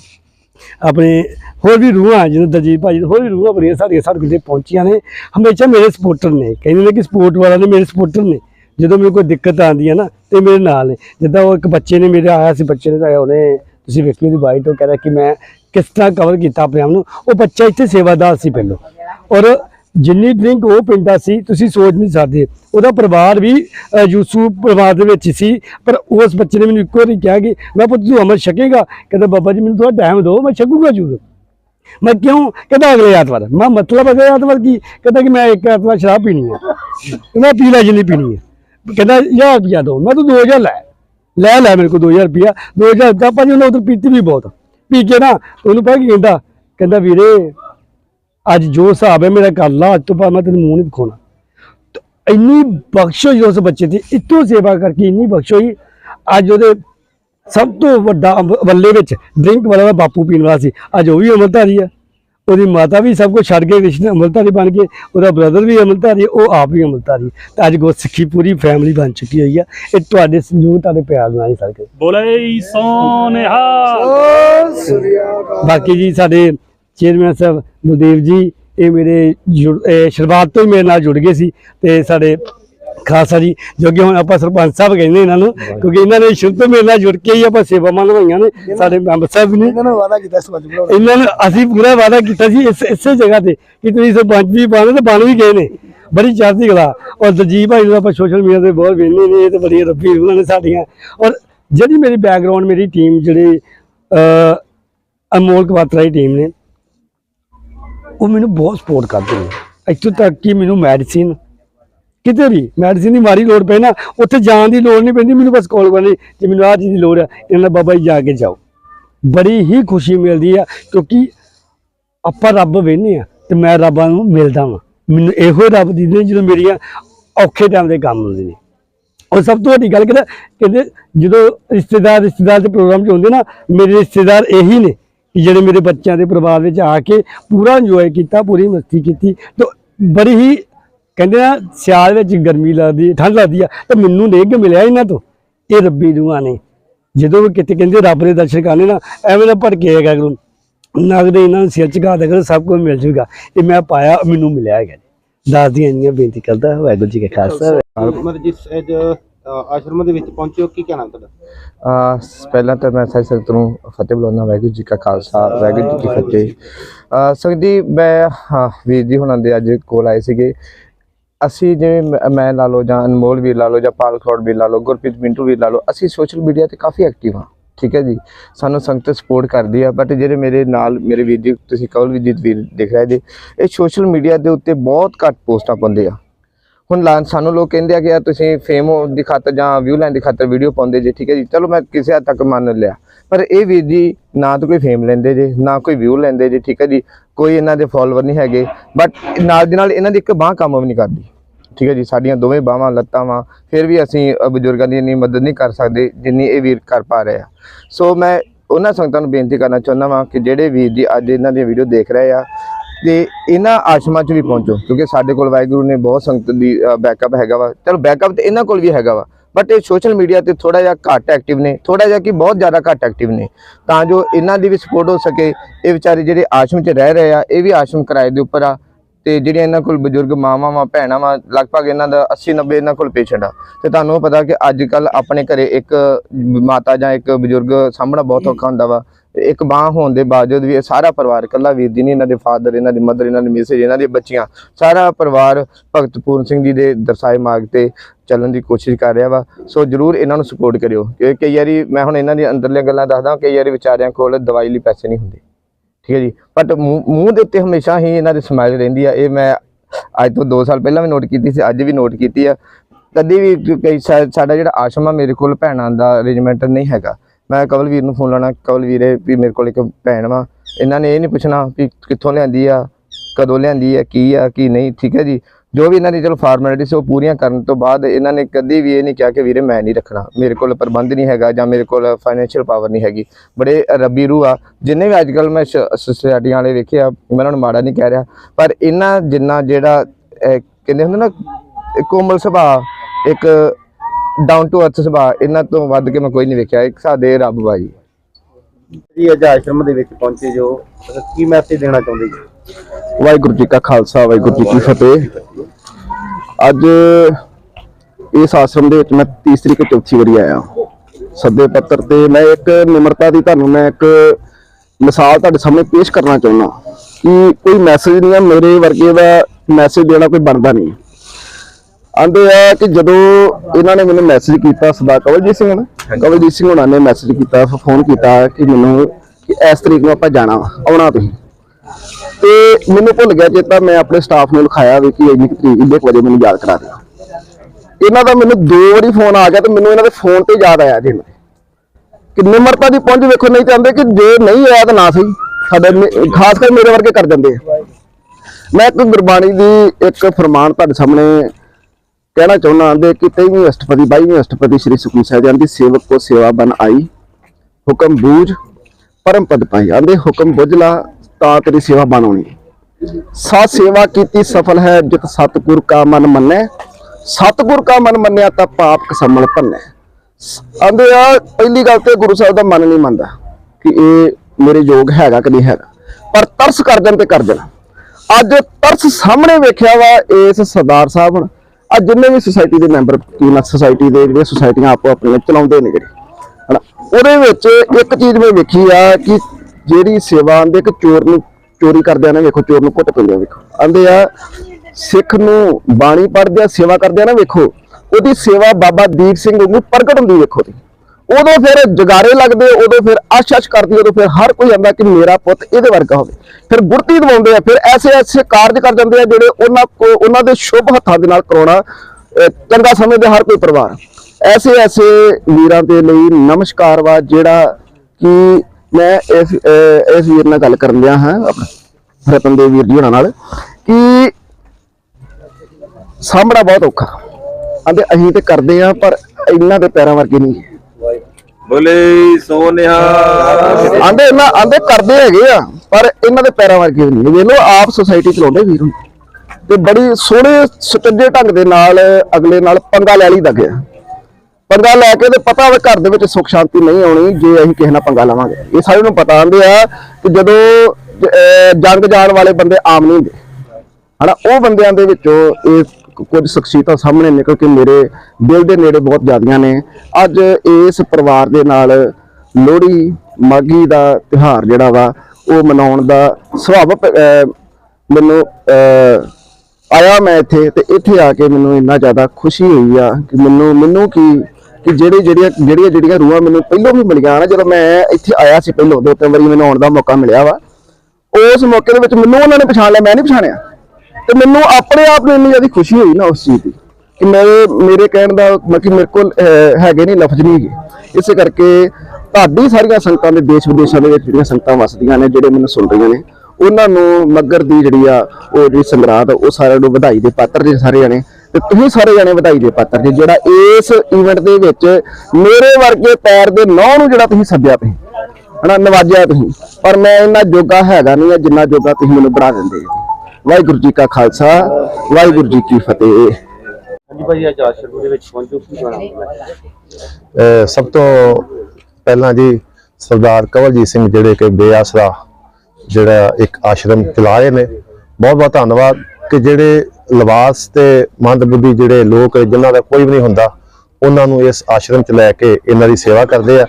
ਆਪਣੇ ਹੋਰ ਵੀ ਰੂਹਾਂ ਜਿਵੇਂ ਦਲਜੀਤ ਭਾਜੀ, ਹੋਰ ਵੀ ਰੂਹਾਂ ਬੜੀਆਂ ਸਾਡੀਆਂ ਸਾਡੇ ਕੋਲ ਪਹੁੰਚੀਆਂ ਨੇ। ਹਮੇਸ਼ਾ ਮੇਰੇ ਸਪੋਰਟਰ ਨੇ। ਕਹਿੰਦੇ ਨੇ ਕਿ ਸਪੋਰਟ ਵਾਲਾ ਨੇ ਮੇਰੇ ਸਪੋਰਟਰ ਨੇ। ਜਦੋਂ ਮੈਨੂੰ ਕੋਈ ਦਿੱਕਤ ਆਉਂਦੀ ਹੈ ਨਾ ਤੇ ਮੇਰੇ ਨਾਲ ਨੇ। ਜਿੱਦਾਂ ਉਹ ਇੱਕ ਬੱਚੇ ਨੇ ਮੇਰੇ ਆਇਆ ਸੀ ਬੱਚੇ ਨੇ ਤਾਂ ਉਹਨੇ ਤੁਸੀਂ ਵੇਖੀ ਉਹਦੀ ਬਾਈਟ ਉਹ ਕਹਿੰਦਾ ਕਿ ਮੈਂ ਕਿਸ ਤਰ੍ਹਾਂ ਕਵਰ ਕੀਤਾ ਆਪਣੇ ਆਪ ਨੂੰ। ਉਹ ਬੱਚਾ ਇੱਥੇ ਸੇਵਾਦਾਰ ਸੀ ਪਹਿਲੋਂ। ਔਰ ਜਿੰਨੀ ਡਰਿੰਕ ਉਹ ਪਿੰਦਾ ਸੀ ਤੁਸੀਂ ਸੋਚ ਨਹੀਂ ਸਕਦੇ। ਉਹਦਾ ਪਰਿਵਾਰ ਵੀ ਅ, ਯੂਸੂ ਪਰਿਵਾਰ ਦੇ ਵਿੱਚ ਸੀ। ਪਰ ਉਸ ਬੱਚੇ ਨੇ ਮੈਨੂੰ ਇੱਕੋ ਵਾਰੀ ਕਿਹਾ ਕਿ ਮੈਂ ਪੁੱਤ ਤੂੰ ਅਮਰ ਛਕੇਗਾ? ਕਹਿੰਦਾ ਬਾਬਾ ਜੀ ਮੈਨੂੰ ਥੋੜਾ ਟਾਈਮ ਦਿਓ ਮੈਂ ਛਕੂਗਾ ਜ਼ਰੂਰ। ਮੈਂ ਕਿਉਂ? ਕਹਿੰਦਾ ਅਗਲੇ ਐਤਵਾਰ। ਮੈਂ ਮਤਲਬ ਅਗਲੇ ਐਤਵਾਰ ਕੀ? ਕਹਿੰਦਾ ਕਿ ਮੈਂ ਇੱਕ ਐਤਵਾਰ ਸ਼ਰਾਬ ਪੀਣੀ ਹੈ। ਮੈਂ ਪੀਲਾ ਜਿੰਨੀ ਪੀਣੀ ਹੈ। ਕਹਿੰਦਾ ਯਾਰ ਰੁਪਿਆ ਦੋ। ਮੈਂ ਤੂੰ 2000 ਲੈ। ਲੈ ਲੈ ਮੇਰੇ ਕੋਲ 2000 ਰੁਪਿਆ 2000 ਦਾ ਭਾਜੀ, ਉਹਨੇ ਉਧਰ ਪੀਤੀ ਵੀ ਬਹੁਤ। ਪੀ ਕੇ ਨਾ? ਉਹਨੂੰ ਪਤਾ ਕੀ ਕਹਿੰਦਾ? ਕਹਿੰਦਾ, ਵੀਰੇ, ਅੱਜ ਜੋ ਹਿਸਾਬ ਹੈ ਮੇਰਾ ਕਰ ਲਾ, ਅੱਜ ਤੋਂ ਬਾਅਦ ਮੈਂ ਤੈਨੂੰ ਮੂੰਹ ਨਹੀਂ ਵਿਖਾਉਣਾ। ਇੰਨੀ ਬਖਸ਼ ਹੋਈ ਉਸ ਬੱਚੇ ਦੀ ਇਤੋਂ ਸੇਵਾ ਕਰਕੇ ਇੰਨੀ ਬਖਸ਼ ਹੋਈ। ਅੱਜ ਉਹਦੇ ਸਭ ਤੋਂ ਵੱਡਾ ਅੰਬ- ਵੱਲੇ ਵਿੱਚ ਡਰਿੰਕ ਵਾਲਾ ਦਾ ਬਾਪੂ ਪੀਣ ਵਾਲਾ ਸੀ। ਅੱਜ ਉਹ ਵੀ ਅਮਰਧਾਰੀ ਆ। ਉਹਦੀ ਮਾਤਾ ਵੀ ਸਭ ਕੁਝ ਛੱਡ ਕੇ ਰਿਸ਼ਤੇ ਅਮਰਧਾਰੀ ਬਣ ਗਏ ਉਹਦਾ ਬ੍ਰਦਰ ਵੀ ਅਮਰਧਾਰੀ ਉਹ ਆਪ ਵੀ ਅਮਰਧਾਰੀ ਤੇ ਅੱਜ ਗੁਰਸਿੱਖੀ ਪੂਰੀ ਫੈਮਿਲੀ ਬਣ ਚੁੱਕੀ ਹੋਈ ਆ। ਇਹ ਤੁਹਾਡੇ ਸੰਯੋਗ ਤੁਹਾਡੇ ਪਿਆਰ ਨਾਲ ਹੀ ਸਾਰੇ ਬੋਲੇ ਸੋਨੇਹਾ ਬਾਕੀ ਜੀ ਸਾਡੇ ਚੇਅਰਮੈਨ ਸਾਹਿਬ ਗੁਰਦੇਵ ਜੀ ਇਹ ਮੇਰੇ ਸ਼ੁਰੂਆਤ ਤੋਂ ਹੀ ਮੇਰੇ ਨਾਲ ਜੁੜ ਗਏ ਸੀ ਤੇ ਸਾਡੇ ਖਾਲਸਾ ਜੀ ਜੋ ਕਿ ਹੁਣ ਆਪਾਂ ਸਰਪੰਚ ਸਾਹਿਬ ਕਹਿੰਦੇ ਇਹਨਾਂ ਨੂੰ ਕਿਉਂਕਿ ਇਹਨਾਂ ਨੇ ਸ਼ੁਰੂ ਤੋਂ ਮੇਰੇ ਨਾਲ ਜੁੜ ਕੇ ਹੀ ਆਪਾਂ ਸੇਵਾਵਾਂ ਨਿਭਾਈਆਂ ਨੇ ਸਾਡੇ ਮੈਂਬਰ ਸਾਹਿਬ ਨੇ। ਇਹਨਾਂ ਨੇ ਵਾਦਾ ਕੀਤਾ ਸਰਪੰਚ ਬਣਾਉਣ ਇਹਨਾਂ ਨੇ ਅਸੀਂ ਪੂਰਾ ਵਾਅਦਾ ਕੀਤਾ ਸੀ ਇਸ ਇਸੇ ਜਗ੍ਹਾ ਤੇ ਕਿ ਤੁਸੀਂ ਸਰਪੰਚ ਵੀ ਬਣ ਤੇ ਬਣ ਵੀ ਗਏ ਨੇ। ਬੜੀ ਚੜ੍ਹਦੀ ਕਲਾ। ਔਰ ਦਲਜੀਤ ਭਾਈ ਨੂੰ ਆਪਾਂ ਸੋਸ਼ਲ ਮੀਡੀਆ ਤੇ ਬਹੁਤ ਵੇਖਦੇ ਨੇ ਇਹ ਤੇ ਬੜੀ ਰੱਬੀ ਉਹਨਾਂ ਨੇ ਸਾਡੀਆਂ। ਔਰ ਜਿਹੜੀ ਮੇਰੀ ਬੈਕਗ੍ਰਾਉਂਡ ਮੇਰੀ ਟੀਮ ਜਿਹੜੇ ਅ ਅਮੋਲ ਕਵਾਤਰਾ ਦੀ ਟੀਮ ਨੇ ਉਹ ਮੈਨੂੰ ਬਹੁਤ ਸਪੋਰਟ ਕਰਦੇ ਨੇ। ਇੱਥੋਂ ਤੱਕ ਕਿ ਮੈਨੂੰ ਮੈਡੀਸਿਨ ਕਿਤੇ ਵੀ ਮੈਡੀਸਿਨ ਦੀ ਮਾਰੀ ਲੋੜ ਪਏ ਨਾ, ਉੱਥੇ ਜਾਣ ਦੀ ਲੋੜ ਨਹੀਂ ਪੈਂਦੀ, ਮੈਨੂੰ ਬਸ ਕਾਲ ਕਰਨੀ ਜੇ ਮੈਨੂੰ ਆਹ ਚੀਜ਼ ਦੀ ਲੋੜ ਹੈ ਇਹਨਾਂ ਦਾ ਬਾਬਾ ਜੀ ਜਾ ਕੇ ਜਾਓ। ਬੜੀ ਹੀ ਖੁਸ਼ੀ ਮਿਲਦੀ ਆ, ਕਿਉਂਕਿ ਆਪਾਂ ਰੱਬ ਵੇਖਨੇ ਆ, ਤੇ ਮੈਂ ਰੱਬਾਂ ਨੂੰ ਮਿਲਦਾ ਵਾਂ। ਮੈਨੂੰ ਇਹੋ ਹੀ ਰੱਬ ਦਿੰਦੇ ਜਦੋਂ ਮੇਰੀਆਂ ਔਖੇ ਟਾਈਮ ਦੇ ਕੰਮ ਹੁੰਦੇ ਨੇ। ਔਰ ਸਭ ਤੋਂ ਵੱਡੀ ਗੱਲ ਕਹਿੰਦਾ? ਕਹਿੰਦੇ ਜਦੋਂ ਰਿਸ਼ਤੇਦਾਰ ਰਿਸ਼ਤੇਦਾਰ ਦੇ ਪ੍ਰੋਗਰਾਮ 'ਚ ਹੁੰਦੇ ਨਾ, ਮੇਰੇ ਰਿਸ਼ਤੇਦਾਰ ਇਹੀ ਨੇ ਕਿ ਜਿਹੜੇ ਮੇਰੇ ਬੱਚਿਆਂ ਦੇ ਪਰਿਵਾਰ ਵਿੱਚ ਆ ਕੇ ਪੂਰਾ ਇੰਜੋਏ ਕੀਤਾ, ਪੂਰੀ ਮਸਤੀ ਕੀਤੀ, ਤੇ ਬੜੀ ਹੀ ਕਹਿੰਦੇ ਨਾ ਸਿਆਲ ਵਿੱਚ ਗਰਮੀ ਲੱਗਦੀ ਠੰਡ ਲੱਗਦੀ ਆ ਤੇ ਮੈਨੂੰ ਦੇਖ ਕੇ ਮਿਲਿਆ ਇਹਨਾਂ ਤੋਂ ਇਹ ਰੱਬੀ ਦੂਆ ਨੇ। ਜਦੋਂ ਵੀ ਕਿਤੇ ਕਹਿੰਦੇ ਰੱਬ ਦੇ ਦਰਸ਼ਨ ਕਰਨੇ ਨਾ ਐਵੇਂ ਨਾ ਭੜਕੇ ਹੈਗਾ ਕਰੋ। ਨਗਦੇ ਇਹਨਾਂ ਨੂੰ ਸਿਰ ਝੁਕਾ ਦੇ ਕਰੋ ਸਭ ਕੁਝ ਮਿਲ ਜੂਗਾ। ਇਹ ਮੈਂ ਪਾਇਆ ਮੈਨੂੰ ਮਿਲਿਆ ਹੈਗਾ ਜੀ। ਦੱਸ ਦੀਆਂ ਇੰਨੀਆਂ ਬੇਨਤੀ ਕਰਦਾ ਵਾਹਿਗੁਰੂ ਜੀ ਕਾ ਖਾਲਸਾ। ਮਤਲਬ ਜਿਸ ਆਸ਼ਰਮ ਦੇ ਵਿੱਚ ਪਹੁੰਚੇ ਹੋ ਕੀ ਕਹਿਣਾ ਤੁਹਾਡਾ? ਪਹਿਲਾਂ ਤਾਂ ਮੈਂ ਸਾਰੀ ਸੰਗਤ ਨੂੰ ਫਤਿਹ ਬੁਲਾਉਣਾ ਵਾਹਿਗੁਰੂ ਜੀ ਕਾ ਖਾਲਸਾ ਵਾਹਿਗੁਰੂ ਜੀ ਕੀ ਫਤਿਹ। ਸੰਗਤ ਜੀ ਮੈਂ ਹਾਂ ਵੀਰ ਜੀ ਹੁਣਾਂ ਦੇ ਅੱਜ ਕੋਲ ਆਏ ਸੀਗੇ। ਅਸੀਂ ਜਿਵੇਂ ਮੈਂ- ਮੈਂ ਲਾ ਲਓ ਜਾਂ ਅਨਮੋਲ ਵੀਰ ਲਾ ਲਓ ਜਾਂ ਪਾਲ ਖੋੜ ਵੀਰ ਲਾ ਲਓ, ਗੁਰਪ੍ਰੀਤ ਮਿੰਟੂ ਵੀਰ ਲਾ ਲਓ, ਅਸੀਂ ਸੋਸ਼ਲ ਮੀਡੀਆ ਤੇ ਕਾਫੀ ਐਕਟਿਵ ਹਾਂ, ਠੀਕ ਹੈ ਜੀ। ਸਾਨੂੰ ਸੰਗਤ ਸਪੋਰਟ ਕਰਦੀ ਆ ਬਟ ਜਿਹੜੇ ਮੇਰੇ ਨਾਲ, ਮੇਰੇ ਵੀਰ ਜੀ, ਤੁਸੀਂ ਕਵਲ ਵਿਜੀਤ ਵੀਰ ਦਿਖ ਰਹੇ ਜੀ, ਇਹ ਸੋਸ਼ਲ ਮੀਡੀਆ ਦੇ ਉੱਤੇ ਬਹੁਤ ਘੱਟ ਪੋਸਟਾਂ ਪਾਉਂਦੇ ਆ। ਹੁਣ ਲਾਂ ਸਾਨੂੰ ਲੋਕ ਕਹਿੰਦੇ ਆ ਕਿ ਯਾਰ ਤੁਸੀਂ ਫੇਮ ਦੀ ਖਾਤਰ ਜਾਂ ਵਿਊ ਲੈਣ ਦੀ ਖਾਤਰ ਵੀਡੀਓ ਪਾਉਂਦੇ ਜੇ, ਠੀਕ ਹੈ ਜੀ। ਚਲੋ ਮੈਂ ਕਿਸੇ ਹੱਦ ਤੱਕ ਮੰਨ ਲਿਆ। ਪਰ ਇਹ ਵੀਰ ਜੀ ਨਾ ਤਾਂ ਕੋਈ ਫੇਮ ਲੈਂਦੇ ਜੇ, ਨਾ ਕੋਈ ਵਿਊ ਲੈਂਦੇ ਜੇ, ਠੀਕ ਹੈ ਜੀ। ਕੋਈ ਇਹਨਾਂ ਦੇ ਫਾਲੋਅਰ ਨਹੀਂ ਹੈਗੇ। ਬਟ ਨਾਲ ਦੇ ਨਾਲ ਇਹਨਾਂ ਦੀ ਇੱਕ ਬਾਹ ਕੰਮ ਵੀ ਨਹੀਂ ਕਰਦੀ। ਠੀਕ ਹੈ ਜੀ, ਸਾਡੀਆਂ ਦੋਵੇਂ ਬਾਹਾਂ, ਲੱਤਾਂ ਵਾਂ ਫਿਰ ਵੀ ਅਸੀਂ ਬਜ਼ੁਰਗਾਂ ਦੀ ਇੰਨੀ ਮਦਦ ਨਹੀਂ ਕਰ ਸਕਦੇ ਜਿੰਨੀ ਇਹ ਵੀਰ ਕਰ ਪਾ ਰਹੇ। ਆ ਸੋ ਮੈਂ ਉਹਨਾਂ ਸੰਗਤਾਂ ਨੂੰ ਬੇਨਤੀ ਕਰਨਾ ਚਾਹੁੰਦਾ ਵਾਂ ਕਿ ਜਿਹੜੇ ਵੀਰ ਜੀ ਅੱਜ ਇਹਨਾਂ ਦੀ ਵੀਡੀਓ ਦੇਖ ਰਹੇ ਆ ਤੇ ਇਹਨਾਂ ਆਸ਼ਰਮਾਂ 'ਚ ਵੀ ਪਹੁੰਚੋ, ਕਿਉਂਕਿ ਸਾਡੇ ਕੋਲ ਵਾਹਿਗੁਰੂ ਨੇ ਬਹੁਤ ਸੰਗਤ ਦੀ ਬੈਕਅਪ ਹੈਗਾ ਵਾ। ਚਲੋ ਬੈਕਅਪ ਤੇ ਇਹਨਾਂ ਕੋਲ ਵੀ ਹੈਗਾ ਵਾ ਬਟ ਇਹ ਸੋਸ਼ਲ ਮੀਡੀਆ ਤੇ ਥੋੜਾ ਜਿਹਾ ਘੱਟ ਐਕਟਿਵ ਨੇ ਥੋੜਾ ਜਿਹਾ ਕਿ ਬਹੁਤ ਜ਼ਿਆਦਾ ਘੱਟ ਐਕਟਿਵ ਨੇ। ਤਾਂ ਜੋ ਇਹਨਾਂ ਦੀ ਵੀ ਸਪੋਰਟ ਹੋ ਸਕੇ, ਇਹ ਵਿਚਾਰੇ ਜਿਹੜੇ ਆਸ਼ਰਮ 'ਚ ਰਹਿ ਰਹੇ ਆ, ਇਹ ਵੀ ਆਸ਼ਰਮ ਕਿਰਾਏ ਦੇ ਉੱਪਰ ਆ, ਤੇ ਜਿਹੜੀਆਂ ਇਹਨਾਂ ਕੋਲ ਬਜ਼ੁਰਗ ਮਾਵਾਂ ਵਾ, ਭੈਣਾਂ ਵਾ, ਲਗਭਗ ਇਹਨਾਂ ਦਾ 80 90 ਇਹਨਾਂ ਕੋਲ ਪੇਸ਼ੈਂਟ ਆ। ਤੇ ਤੁਹਾਨੂੰ ਉਹ ਪਤਾ ਕਿ ਅੱਜ ਕੱਲ ਆਪਣੇ ਘਰੇ ਇੱਕ ਮਾਤਾ ਜਾਂ ਇੱਕ ਬਜ਼ੁਰਗ ਸਾਹਮਣਾ ਬਹੁਤ ਔਖਾ ਹੁੰਦਾ ਵਾ ਇੱਕ ਬਾਹ ਹੋਣ ਦੇ ਬਾਵਜੂਦ ਵੀ ਇਹ ਸਾਰਾ ਪਰਿਵਾਰ ਇਕੱਲਾ ਵੀਰ ਜੀ ਨਹੀਂ, ਇਹਨਾਂ ਦੇ ਫਾਦਰ ਇਹਨਾਂ ਦੀ ਮਦਰ ਇਹਨਾਂ ਦੀ ਮਿਸੇਜ ਇਹਨਾਂ ਦੀਆਂ ਬੱਚੀਆਂ, ਸਾਰਾ ਪਰਿਵਾਰ ਭਗਤ ਪੂਰਨ ਸਿੰਘ ਜੀ ਦੇ ਦਰਸਾਏ ਮਾਰਗ ਤੇ ਚੱਲਣ ਦੀ ਕੋਸ਼ਿਸ਼ ਕਰ ਰਿਹਾ ਵਾ। ਸੋ ਜਰੂਰ ਇਹਨਾਂ ਨੂੰ ਸਪੋਰਟ ਕਰਿਓ। ਕਿ ਕਈ ਵਾਰੀ ਮੈਂ ਹੁਣ ਇਹਨਾਂ ਦੀ ਅੰਦਰਲੀਆਂ ਗੱਲਾਂ ਦੱਸਦਾ, ਕਈ ਵਾਰੀ ਵਿਚਾਰਿਆਂ ਕੋਲ ਦਵਾਈ ਲਈ ਪੈਸੇ ਨਹੀਂ ਹੁੰਦੇ। ਠੀਕ ਹੈ ਜੀ? ਬਟ ਮੂੰਹ ਮੂੰਹ ਦੇ ਉੱਤੇ ਹਮੇਸ਼ਾ ਹੀ ਇਹਨਾਂ ਦੀ ਸਮਾਈਲ ਰਹਿੰਦੀ ਆ। ਇਹ ਮੈਂ ਅੱਜ ਤੋਂ 2 ਸਾਲ ਪਹਿਲਾਂ ਵੀ ਨੋਟ ਕੀਤੀ ਸੀ, ਅੱਜ ਵੀ ਨੋਟ ਕੀਤੀ ਆ। ਕਦੇ ਵੀ ਕਈ ਸਾਡਾ ਜਿਹੜਾ ਆਸ਼ਰਮ ਆ, ਮੇਰੇ ਕੋਲ ਭੈਣਾਂ ਦਾ ਅਰੇਂਜਮੈਂਟ ਨਹੀਂ ਹੈਗਾ। ਮੈਂ ਕਵਲਵੀਰ ਨੂੰ ਫੋਨ ਲਾਣਾ ਕਵਲਵੀਰੇ ਵੀ ਮੇਰੇ ਕੋਲ ਇੱਕ ਭੈਣ ਵਾ। ਇਹਨਾਂ ਨੇ ਇਹ ਨਹੀਂ ਪੁੱਛਣਾ ਵੀ ਕਿੱਥੋਂ ਲਿਆਂਦੀ ਆ, ਕਦੋਂ ਲਿਆਂਦੀ ਆ, ਕੀ ਆ, ਕੀ ਨਹੀਂ, ਠੀਕ ਹੈ ਜੀ? ਜੋ ਵੀ ਇਹਨਾਂ ਦੀ ਚਲੋ ਫਾਰਮੈਲਿਟੀ ਸੀ, ਉਹ ਪੂਰੀਆਂ ਕਰਨ ਤੋਂ ਬਾਅਦ ਇਹਨਾਂ ਨੇ ਕਦੀ ਵੀ ਇਹ ਨਹੀਂ ਕਿਹਾ ਕਿ ਵੀਰੇ ਮੈਂ ਨਹੀਂ ਰੱਖਣਾ। ਮੇਰੇ ਕੋਲ ਪ੍ਰਬੰਧ ਨਹੀਂ ਹੈਗਾ ਜਾਂ ਮੇਰੇ ਕੋਲ ਫਾਈਨੈਂਸ਼ੀਅਲ ਪਾਵਰ ਨਹੀਂ ਹੈਗੀ। ਬੜੇ ਰੱਬੀ ਰੂਹ ਆ। ਜਿੰਨੇ ਵੀ ਅੱਜ ਕੱਲ ਮੈਂ ਸੋਸਾਇਟੀਆਂ ਵਾਲੇ ਵੇਖੇ ਆ, ਮੈਂ ਉਹਨਾਂ ਨੂੰ ਮਾੜਾ ਨਹੀਂ ਕਹਿ ਰਿਹਾ। ਪਰ ਇਹਨਾਂ ਜਿੰਨਾ ਜਿਹੜਾ ਕਹਿੰਦੇ ਹੁੰਦੇ ਨਾ ਕੋਮਲ ਸੁਭਾਅ, ਇੱਕ ਡਾਊਨ ਟੂ ਅਰਥ ਸੁਭਾਅ ਇਹਨਾਂ ਤੋਂ ਵੱਧ ਕੇ ਮੈਂ ਕੋਈ ਨਹੀਂ ਵੇਖਿਆ ਇੱਕ ਸਾਡੇ ਰੱਬ ਬਾਈ ਜੀ ਅੱਜ ਆਸ਼ਰਮ ਦੇ ਵਿੱਚ ਪਹੁੰਚੇ ਜੋ ਕੀ ਮੈਸੇਜ ਦੇਣਾ ਚਾਹੁੰਦੇ ਜੀ? ਵਾਹਿਗੁਰੂ ਜੀ ਕਾ ਖਾਲਸਾ ਵਾਹਿਗੁਰੂ ਜੀ ਕੀ ਫਤਿਹ। ਅੱਜ ਇਸ ਆਸ਼ਰਮ ਦੇ ਵਿੱਚ ਮੈਂ ਤੀਸਰੀ ਕਿ ਚੌਥੀ ਵਾਰੀ ਆਇਆ। ਸੱਦੇ ਪੱਤਰ ਤੇ ਮੈਂ ਇੱਕ ਨਿਮਰਤਾ ਦੀ ਤੁਹਾਨੂੰ ਮੈਂ ਇੱਕ ਮਿਸਾਲ ਤੁਹਾਡੇ ਸਾਹਮਣੇ ਪੇਸ਼ ਕਰਨਾ ਚਾਹੁੰਦਾ ਕਿ ਕੋਈ ਮੈਸੇਜ ਨਹੀਂ ਆ ਮੇਰੇ ਵਰਗੇ ਦਾ ਮੈਸੇਜ ਦੇਣਾ ਕੋਈ ਬਣਦਾ ਨਹੀਂ। ਆਂਦੇ ਆ ਕਿ ਜਦੋਂ ਇਹਨਾਂ ਨੇ ਮੈਨੂੰ ਮੈਸੇਜ ਕੀਤਾ ਸਦਾ ਕਵਲਜੀਤ ਸਿੰਘ ਨੇ ਕਵਲਜੀਤ ਸਿੰਘ ਹੁਣਾਂ ਨੇ ਮੈਸੇਜ ਕੀਤਾ ਫੋਨ ਕੀਤਾ ਕਿ ਮੈਨੂੰ ਕਿ ਇਸ ਤਰੀਕ ਨੂੰ ਆਪਾਂ ਜਾਣਾ ਵਾ, ਆਉਣਾ ਤੁਸੀਂ। ਤੇ ਮੈਨੂੰ ਭੁੱਲ ਗਿਆ ਚੇਤਾ ਮੈਂ ਆਪਣੇ ਸਟਾਫ ਨੂੰ ਲਿਖਾਇਆ ਵੀ ਕਿ ਇੰਨੀ ਤਰੀਕ ਕੁ ਵਜੇ ਮੈਨੂੰ ਯਾਦ ਕਰਾ ਦਿਓ। ਇਹਨਾਂ ਦਾ ਮੈਨੂੰ ਦੋ ਵਾਰੀ ਫੋਨ ਆ ਗਿਆ ਤੇ ਮੈਨੂੰ ਇਹਨਾਂ ਦੇ ਫੋਨ ਤੇ ਯਾਦ ਆਇਆ ਜੀ। ਕਿ ਨਿਮਰਤਾ ਦੀ ਪਹੁੰਚ ਵੇਖੋ ਨਹੀਂ ਚਾਹੁੰਦੇ ਕਿ ਜੇ ਨਹੀਂ ਆਇਆ ਤਾਂ ਨਾ ਸਹੀ। ਸਾਡੇ ਖਾਸ ਕਰ ਮੇਰੇ ਵਰਗੇ ਕਰ ਦਿੰਦੇ ਆ। ਮੈਂ ਇੱਕ ਗੁਰਬਾਣੀ ਦੀ ਇੱਕ ਫਰਮਾਨ ਤੁਹਾਡੇ ਸਾਹਮਣੇ ਕਹਿਣਾ ਚਾਹੁੰਦਾ ਆਂਦੇ ਕਿ 23ਵੀਂ ਅਸ਼ਟਪਦੀ 22ਵੀਂ ਅਸ਼ਟਪਦੀ ਸ੍ਰੀ ਸੁਖਮਨੀ ਸਾਹਿਬ ਦੀ ਸੇਵਕ ਕੋ ਸੇਵਾ ਬਨ ਆਈ। ਹੁਕਮ ਬੂਝ, ਪਰਮ ਪਦ ਪਾਈ। ਆਂਦੇ ਹੁਕਮ ਬੁਝ ਲਾ ਤਾਂ ਤੇਰੀ ਸੇਵਾ ਬਣ ਆਉਣੀ। ਸੇਵਾ ਕੀਤੀ ਸਫਲ ਹੈ, ਜਿਤ ਸਤਗੁਰ ਕਾ ਮਨ ਮੰਨੇ। ਸਤਗੁਰ ਕਾ ਮਨ ਮੰਨਿਆ ਤਾਂ ਪਾਪ ਕਸਮਲ ਭੰਨੈ। ਆਂਦੇ ਆ, ਪਹਿਲੀ ਗੱਲ ਤੇ ਗੁਰੂ ਸਾਹਿਬ ਦਾ ਮਨ ਨਹੀਂ ਮੰਨਦਾ ਕਿ ਇਹ ਮੇਰੇ ਯੋਗ ਹੈਗਾ ਕਿ ਨਹੀਂ ਹੈਗਾ। ਪਰ ਤਰਸ ਕਰ ਦੇਣ ਤੇ ਕਰ ਦੇਣ ਅੱਜ ਤਰਸ ਸਾਹਮਣੇ ਵੇਖਿਆ ਵਾ, ਇਸ ਸਰਦਾਰ ਸਾਹਿਬ ਹੁਣ ਅੱਜ ਜਿੰਨੇ ਵੀ ਸੁਸਾਇਟੀ ਦੇ ਮੈਂਬਰ ਕੀਮਤ ਸੁਸਾਇਟੀ ਦੇ ਜਿਹੜੇ ਸੁਸਾਇਟੀਆਂ ਆਪੋ ਆਪਣੀਆਂ ਚਲਾਉਂਦੇ ਨੇ ਜਿਹੜੇ, ਹਨਾ, ਉਹਦੇ ਵਿੱਚ ਇੱਕ ਚੀਜ਼ ਮੈਂ ਵੇਖੀ ਆ ਕਿ ਜਿਹੜੀ ਸੇਵਾ ਆਂਦੇ ਕਿ ਚੋਰ ਨੂੰ ਚੋਰੀ ਕਰਦਿਆਂ ਨਾ, ਵੇਖੋ, ਚੋਰ ਨੂੰ ਕੁੱਟ ਪੈਂਦੇ ਆ, ਵੇਖੋ। ਆਂਦੇ ਆ, ਸਿੱਖ ਨੂੰ ਬਾਣੀ ਪੜ੍ਹਦਿਆਂ ਸੇਵਾ ਕਰਦੇ ਆ ਨਾ, ਵੇਖੋ, ਉਹਦੀ ਸੇਵਾ ਬਾਬਾ ਦੀਪ ਸਿੰਘ ਨੂੰ ਪ੍ਰਗਟ ਹੁੰਦੀ, ਵੇਖੋ ਦੀ ਉਦੋਂ ਫਿਰ ਜਗਾਰੇ ਲੱਗਦੇ, ਉਦੋਂ ਫਿਰ ਆਸ਼-ਆਸ਼ ਕਰਦੀ, ਉਦੋਂ ਫਿਰ ਹਰ ਕੋਈ ਆਂਦਾ ਕਿ ਮੇਰਾ ਪੁੱਤ ਇਹਦੇ ਵਰਗਾ ਹੋਵੇ। ਫਿਰ ਗੁਰਤੀ ਦਿਵਾਉਂਦੇ ਆ, ਫਿਰ ਐਸੇ ਐਸੇ ਕਾਰਜ ਕਰ ਜਾਂਦੇ ਆ ਜਿਹੜੇ ਉਹਨਾਂ ਕੋ ਉਹਨਾਂ ਦੇ ਸ਼ੁਭ ਹੱਥਾਂ ਦੇ ਨਾਲ ਕਰਾਉਣਾ ਚੰਗਾ ਸਮਝਦੇ ਹਰ ਕੋਈ ਪਰਿਵਾਰ। ਐਸੇ ਐਸੇ ਵੀਰਾਂ ਦੇ ਲਈ ਨਮਸਕਾਰ ਵਾ, ਜਿਹੜਾ ਕਿ ਮੈਂ ਇਸ ਇਸ ਵੀਰ ਨਾਲ ਗੱਲ ਕਰਨ ਲਿਆ ਹਾਂ, ਆਪਣਾ ਰਤਨ ਦੇ ਵੀਰ ਜੀ ਹੋਣਾ ਨਾਲ, ਕਿ ਸਾਹਮਣਾ ਬਹੁਤ ਔਖਾ। ਆਂਦੇ ਅਸੀਂ ਤੇ ਕਰਦੇ ਆ, ਪਰ ਇਹਨਾਂ ਦੇ ਪੈਰਾਂ ਵਰਗੇ ਨਹੀਂ। ਬੋਲੇ ਸੋਨਿਆ। ਆਂਦੇ ਇਹਨਾਂ, ਆਂਦੇ ਕਰਦੇ ਹੈਗੇ ਆ, ਪਰ ਇਹਨਾਂ ਦੇ ਪੈਰਾਂ ਵਰਗੇ ਵੀ ਨਹੀਂ। ਵੇਖ ਲਓ, ਆਪ ਸੁਸਾਇਟੀ ਚਲਾਉਂਦੇ ਵੀਰ ਤੇ ਬੜੀ ਸੋਹਣੇ ਸੁਚੱਜੇ ਢੰਗ ਦੇ ਨਾਲ ਅਗਲੇ ਨਾਲ ਪੰਗਾ ਲੈ ਲਈਦਾ ਗਿਆ। ਪੰਗਾ ਲੈ ਕੇ ਤੇ ਪਤਾ ਵਾ ਘਰ ਦੇ ਵਿੱਚ ਸੁੱਖ ਸ਼ਾਂਤੀ ਨਹੀਂ ਆਉਣੀ, ਜੇ ਅਸੀਂ ਕਿਸੇ ਨਾਲ ਪੰਗਾ ਲਾਵਾਂਗੇ। ਇਹ ਸਾਰੇ ਨੂੰ ਪਤਾ ਆਂਦੇ ਆ ਕਿ ਜਦੋਂ, ਅਹ, ਜੰਗ ਜਾਣ ਵਾਲੇ ਬੰਦੇ ਆਮ ਨਹੀਂ ਹੁੰਦੇ। ਹਨਾ, ਉਹ ਬੰਦਿਆਂ ਦੇ ਵਿੱਚੋਂ ਇਹ ਕੁਝ ਸ਼ਖਸੀਅਤਾਂ ਸਾਹਮਣੇ ਨਿਕਲ ਕੇ ਮੇਰੇ ਦਿਲ ਦੇ ਨੇੜੇ ਬਹੁਤ ਜ਼ਿਆਦੀਆਂ ਨੇ। ਅੱਜ ਇਸ ਪਰਿਵਾਰ ਦੇ ਨਾਲ ਲੋਹੜੀ ਮਾਗੀ ਦਾ ਤਿਉਹਾਰ ਜਿਹੜਾ ਵਾ, ਉਹ ਮਨਾਉਣ ਦਾ ਸੁਭਾਵਕ ਮੈਨੂੰ ਆਇਆ ਮੈਂ ਇੱਥੇ ਤੇ ਇੱਥੇ ਆ ਕੇ ਮੈਨੂੰ ਇੰਨਾ ਜ਼ਿਆਦਾ ਖੁਸ਼ੀ ਹੋਈ ਆ ਕਿ ਮੈਨੂੰ ਮੈਨੂੰ ਕੀ, ਕਿ ਜਿਹੜੀ, ਜਿਹੜੀਆਂ ਜਿਹੜੀਆਂ ਜਿਹੜੀਆਂ ਰੂਹਾਂ ਮੈਨੂੰ ਪਹਿਲਾਂ ਵੀ ਮਿਲੀਆਂ ਨਾ ਜਦੋਂ ਮੈਂ ਇੱਥੇ ਆਇਆ ਸੀ ਪਹਿਲਾਂ ਦੋ ਤਿੰਨ ਵਾਰੀ ਮੈਨੂੰ ਆਉਣ ਦਾ ਮੌਕਾ ਮਿਲਿਆ ਵਾ, ਉਸ ਮੌਕੇ ਦੇ ਵਿੱਚ ਮੈਨੂੰ ਉਹਨਾਂ ਨੇ ਪਛਾਣ ਲਿਆ, ਮੈਂ ਨਹੀਂ ਪਛਾਣਿਆ। ਤੇ ਮੈਨੂੰ ਆਪਣੇ ਆਪ ਨੂੰ ਇੰਨੀ ਜ਼ਿਆਦਾ ਖੁਸ਼ੀ ਹੋਈ ਨਾ ਉਸ ਚੀਜ਼ ਦੀ ਕਿ ਮੇਰੇ ਮੇਰੇ ਕਹਿਣ ਦਾ ਮਤਲਬ ਮੇਰੇ ਕੋਲ ਹੈਗੇ ਨਹੀਂ ਲਫ਼ਜ਼ ਨਹੀਂ ਹੈਗੇ। ਇਸੇ ਕਰਕੇ ਤੁਹਾਡੀ ਸਾਰੀਆਂ ਸੰਗਤਾਂ ਦੇ ਦੇਸ਼ ਵਿਦੇਸ਼ਾਂ ਦੇ ਵਿੱਚ ਜਿਹੜੀਆਂ ਸੰਗਤਾਂ ਵਸਦੀਆਂ ਨੇ, ਜਿਹੜੇ ਮੈਨੂੰ ਸੁਣ ਰਹੀਆਂ ਨੇ, ਉਹਨਾਂ ਨੂੰ ਮੱਗਰ ਦੀ ਜਿਹੜੀ ਆ, ਉਹ ਜਿਹੜੀ ਸੰਗਰਾਂਦ, ਉਹ ਸਾਰਿਆਂ ਨੂੰ ਵਧਾਈ ਦੇ ਪਾਤਰ ਜੇ ਸਾਰੇ ਜਣੇ ਤੇ ਤੁਸੀਂ ਸਾਰੇ ਜਣੇ ਵਧਾਈ ਦੇ ਪਾਤਰ ਜੇ ਜਿਹੜਾ ਇਸ ਇਵੈਂਟ ਦੇ ਵਿੱਚ ਮੇਰੇ ਵਰਗੇ ਪੈਰ ਦੇ ਨੌ ਨੂੰ ਜਿਹੜਾ ਤੁਸੀਂ ਸੱਦਿਆ ਤੁਸੀਂ। ਹਨਾ, ਨਵਾਜਿਆ ਤੁਸੀਂ। ਪਰ ਮੈਂ ਇੰਨਾ ਜੋਗਾ ਹੈਗਾ ਨਹੀਂ ਆ ਜਿੰਨਾ ਜੋਗਾ ਤੁਸੀਂ ਮੈਨੂੰ ਬਣਾ ਦਿੰਦੇ ਜੀ। ਵਾਹਿਗੁਰੂ ਜੀ ਕਾ ਖਾਲਸਾ ਵਾਹਿਗੁਰੂ ਜੀ ਕੀ ਫਤਿਹ। ਹਾਂਜੀ ਭਾਜੀ ਅੱਜ ਆਸ਼ਰਮ ਦੇ ਵਿੱਚ ਪਹੁੰਚੋ ਕੀ ਅਹ ਸਭ ਤੋਂ ਪਹਿਲਾਂ ਜੀ ਸਰਦਾਰ ਕਵਲਜੀਤ ਸਿੰਘ ਜਿਹੜੇ ਕਿ ਬੇਆਸਰਾ ਜਿਹੜਾ ਇੱਕ ਆਸ਼ਰਮ ਚਲਾ ਰਹੇ ਨੇ ਬਹੁਤ ਬਹੁਤ ਧੰਨਵਾਦ ਕਿ ਜਿਹੜੇ ਲਿਬਾਸ ਤੇ ਮੰਦਬੁੱਧੀ ਜਿਹੜੇ ਲੋਕ ਜਿਨ੍ਹਾਂ ਦਾ ਕੋਈ ਵੀ ਨਹੀਂ ਹੁੰਦਾ ਉਹਨਾਂ ਨੂੰ ਇਸ ਆਸ਼ਰਮ ਚ ਲੈ ਕੇ ਇਹਨਾਂ ਦੀ ਸੇਵਾ ਕਰਦੇ ਆ।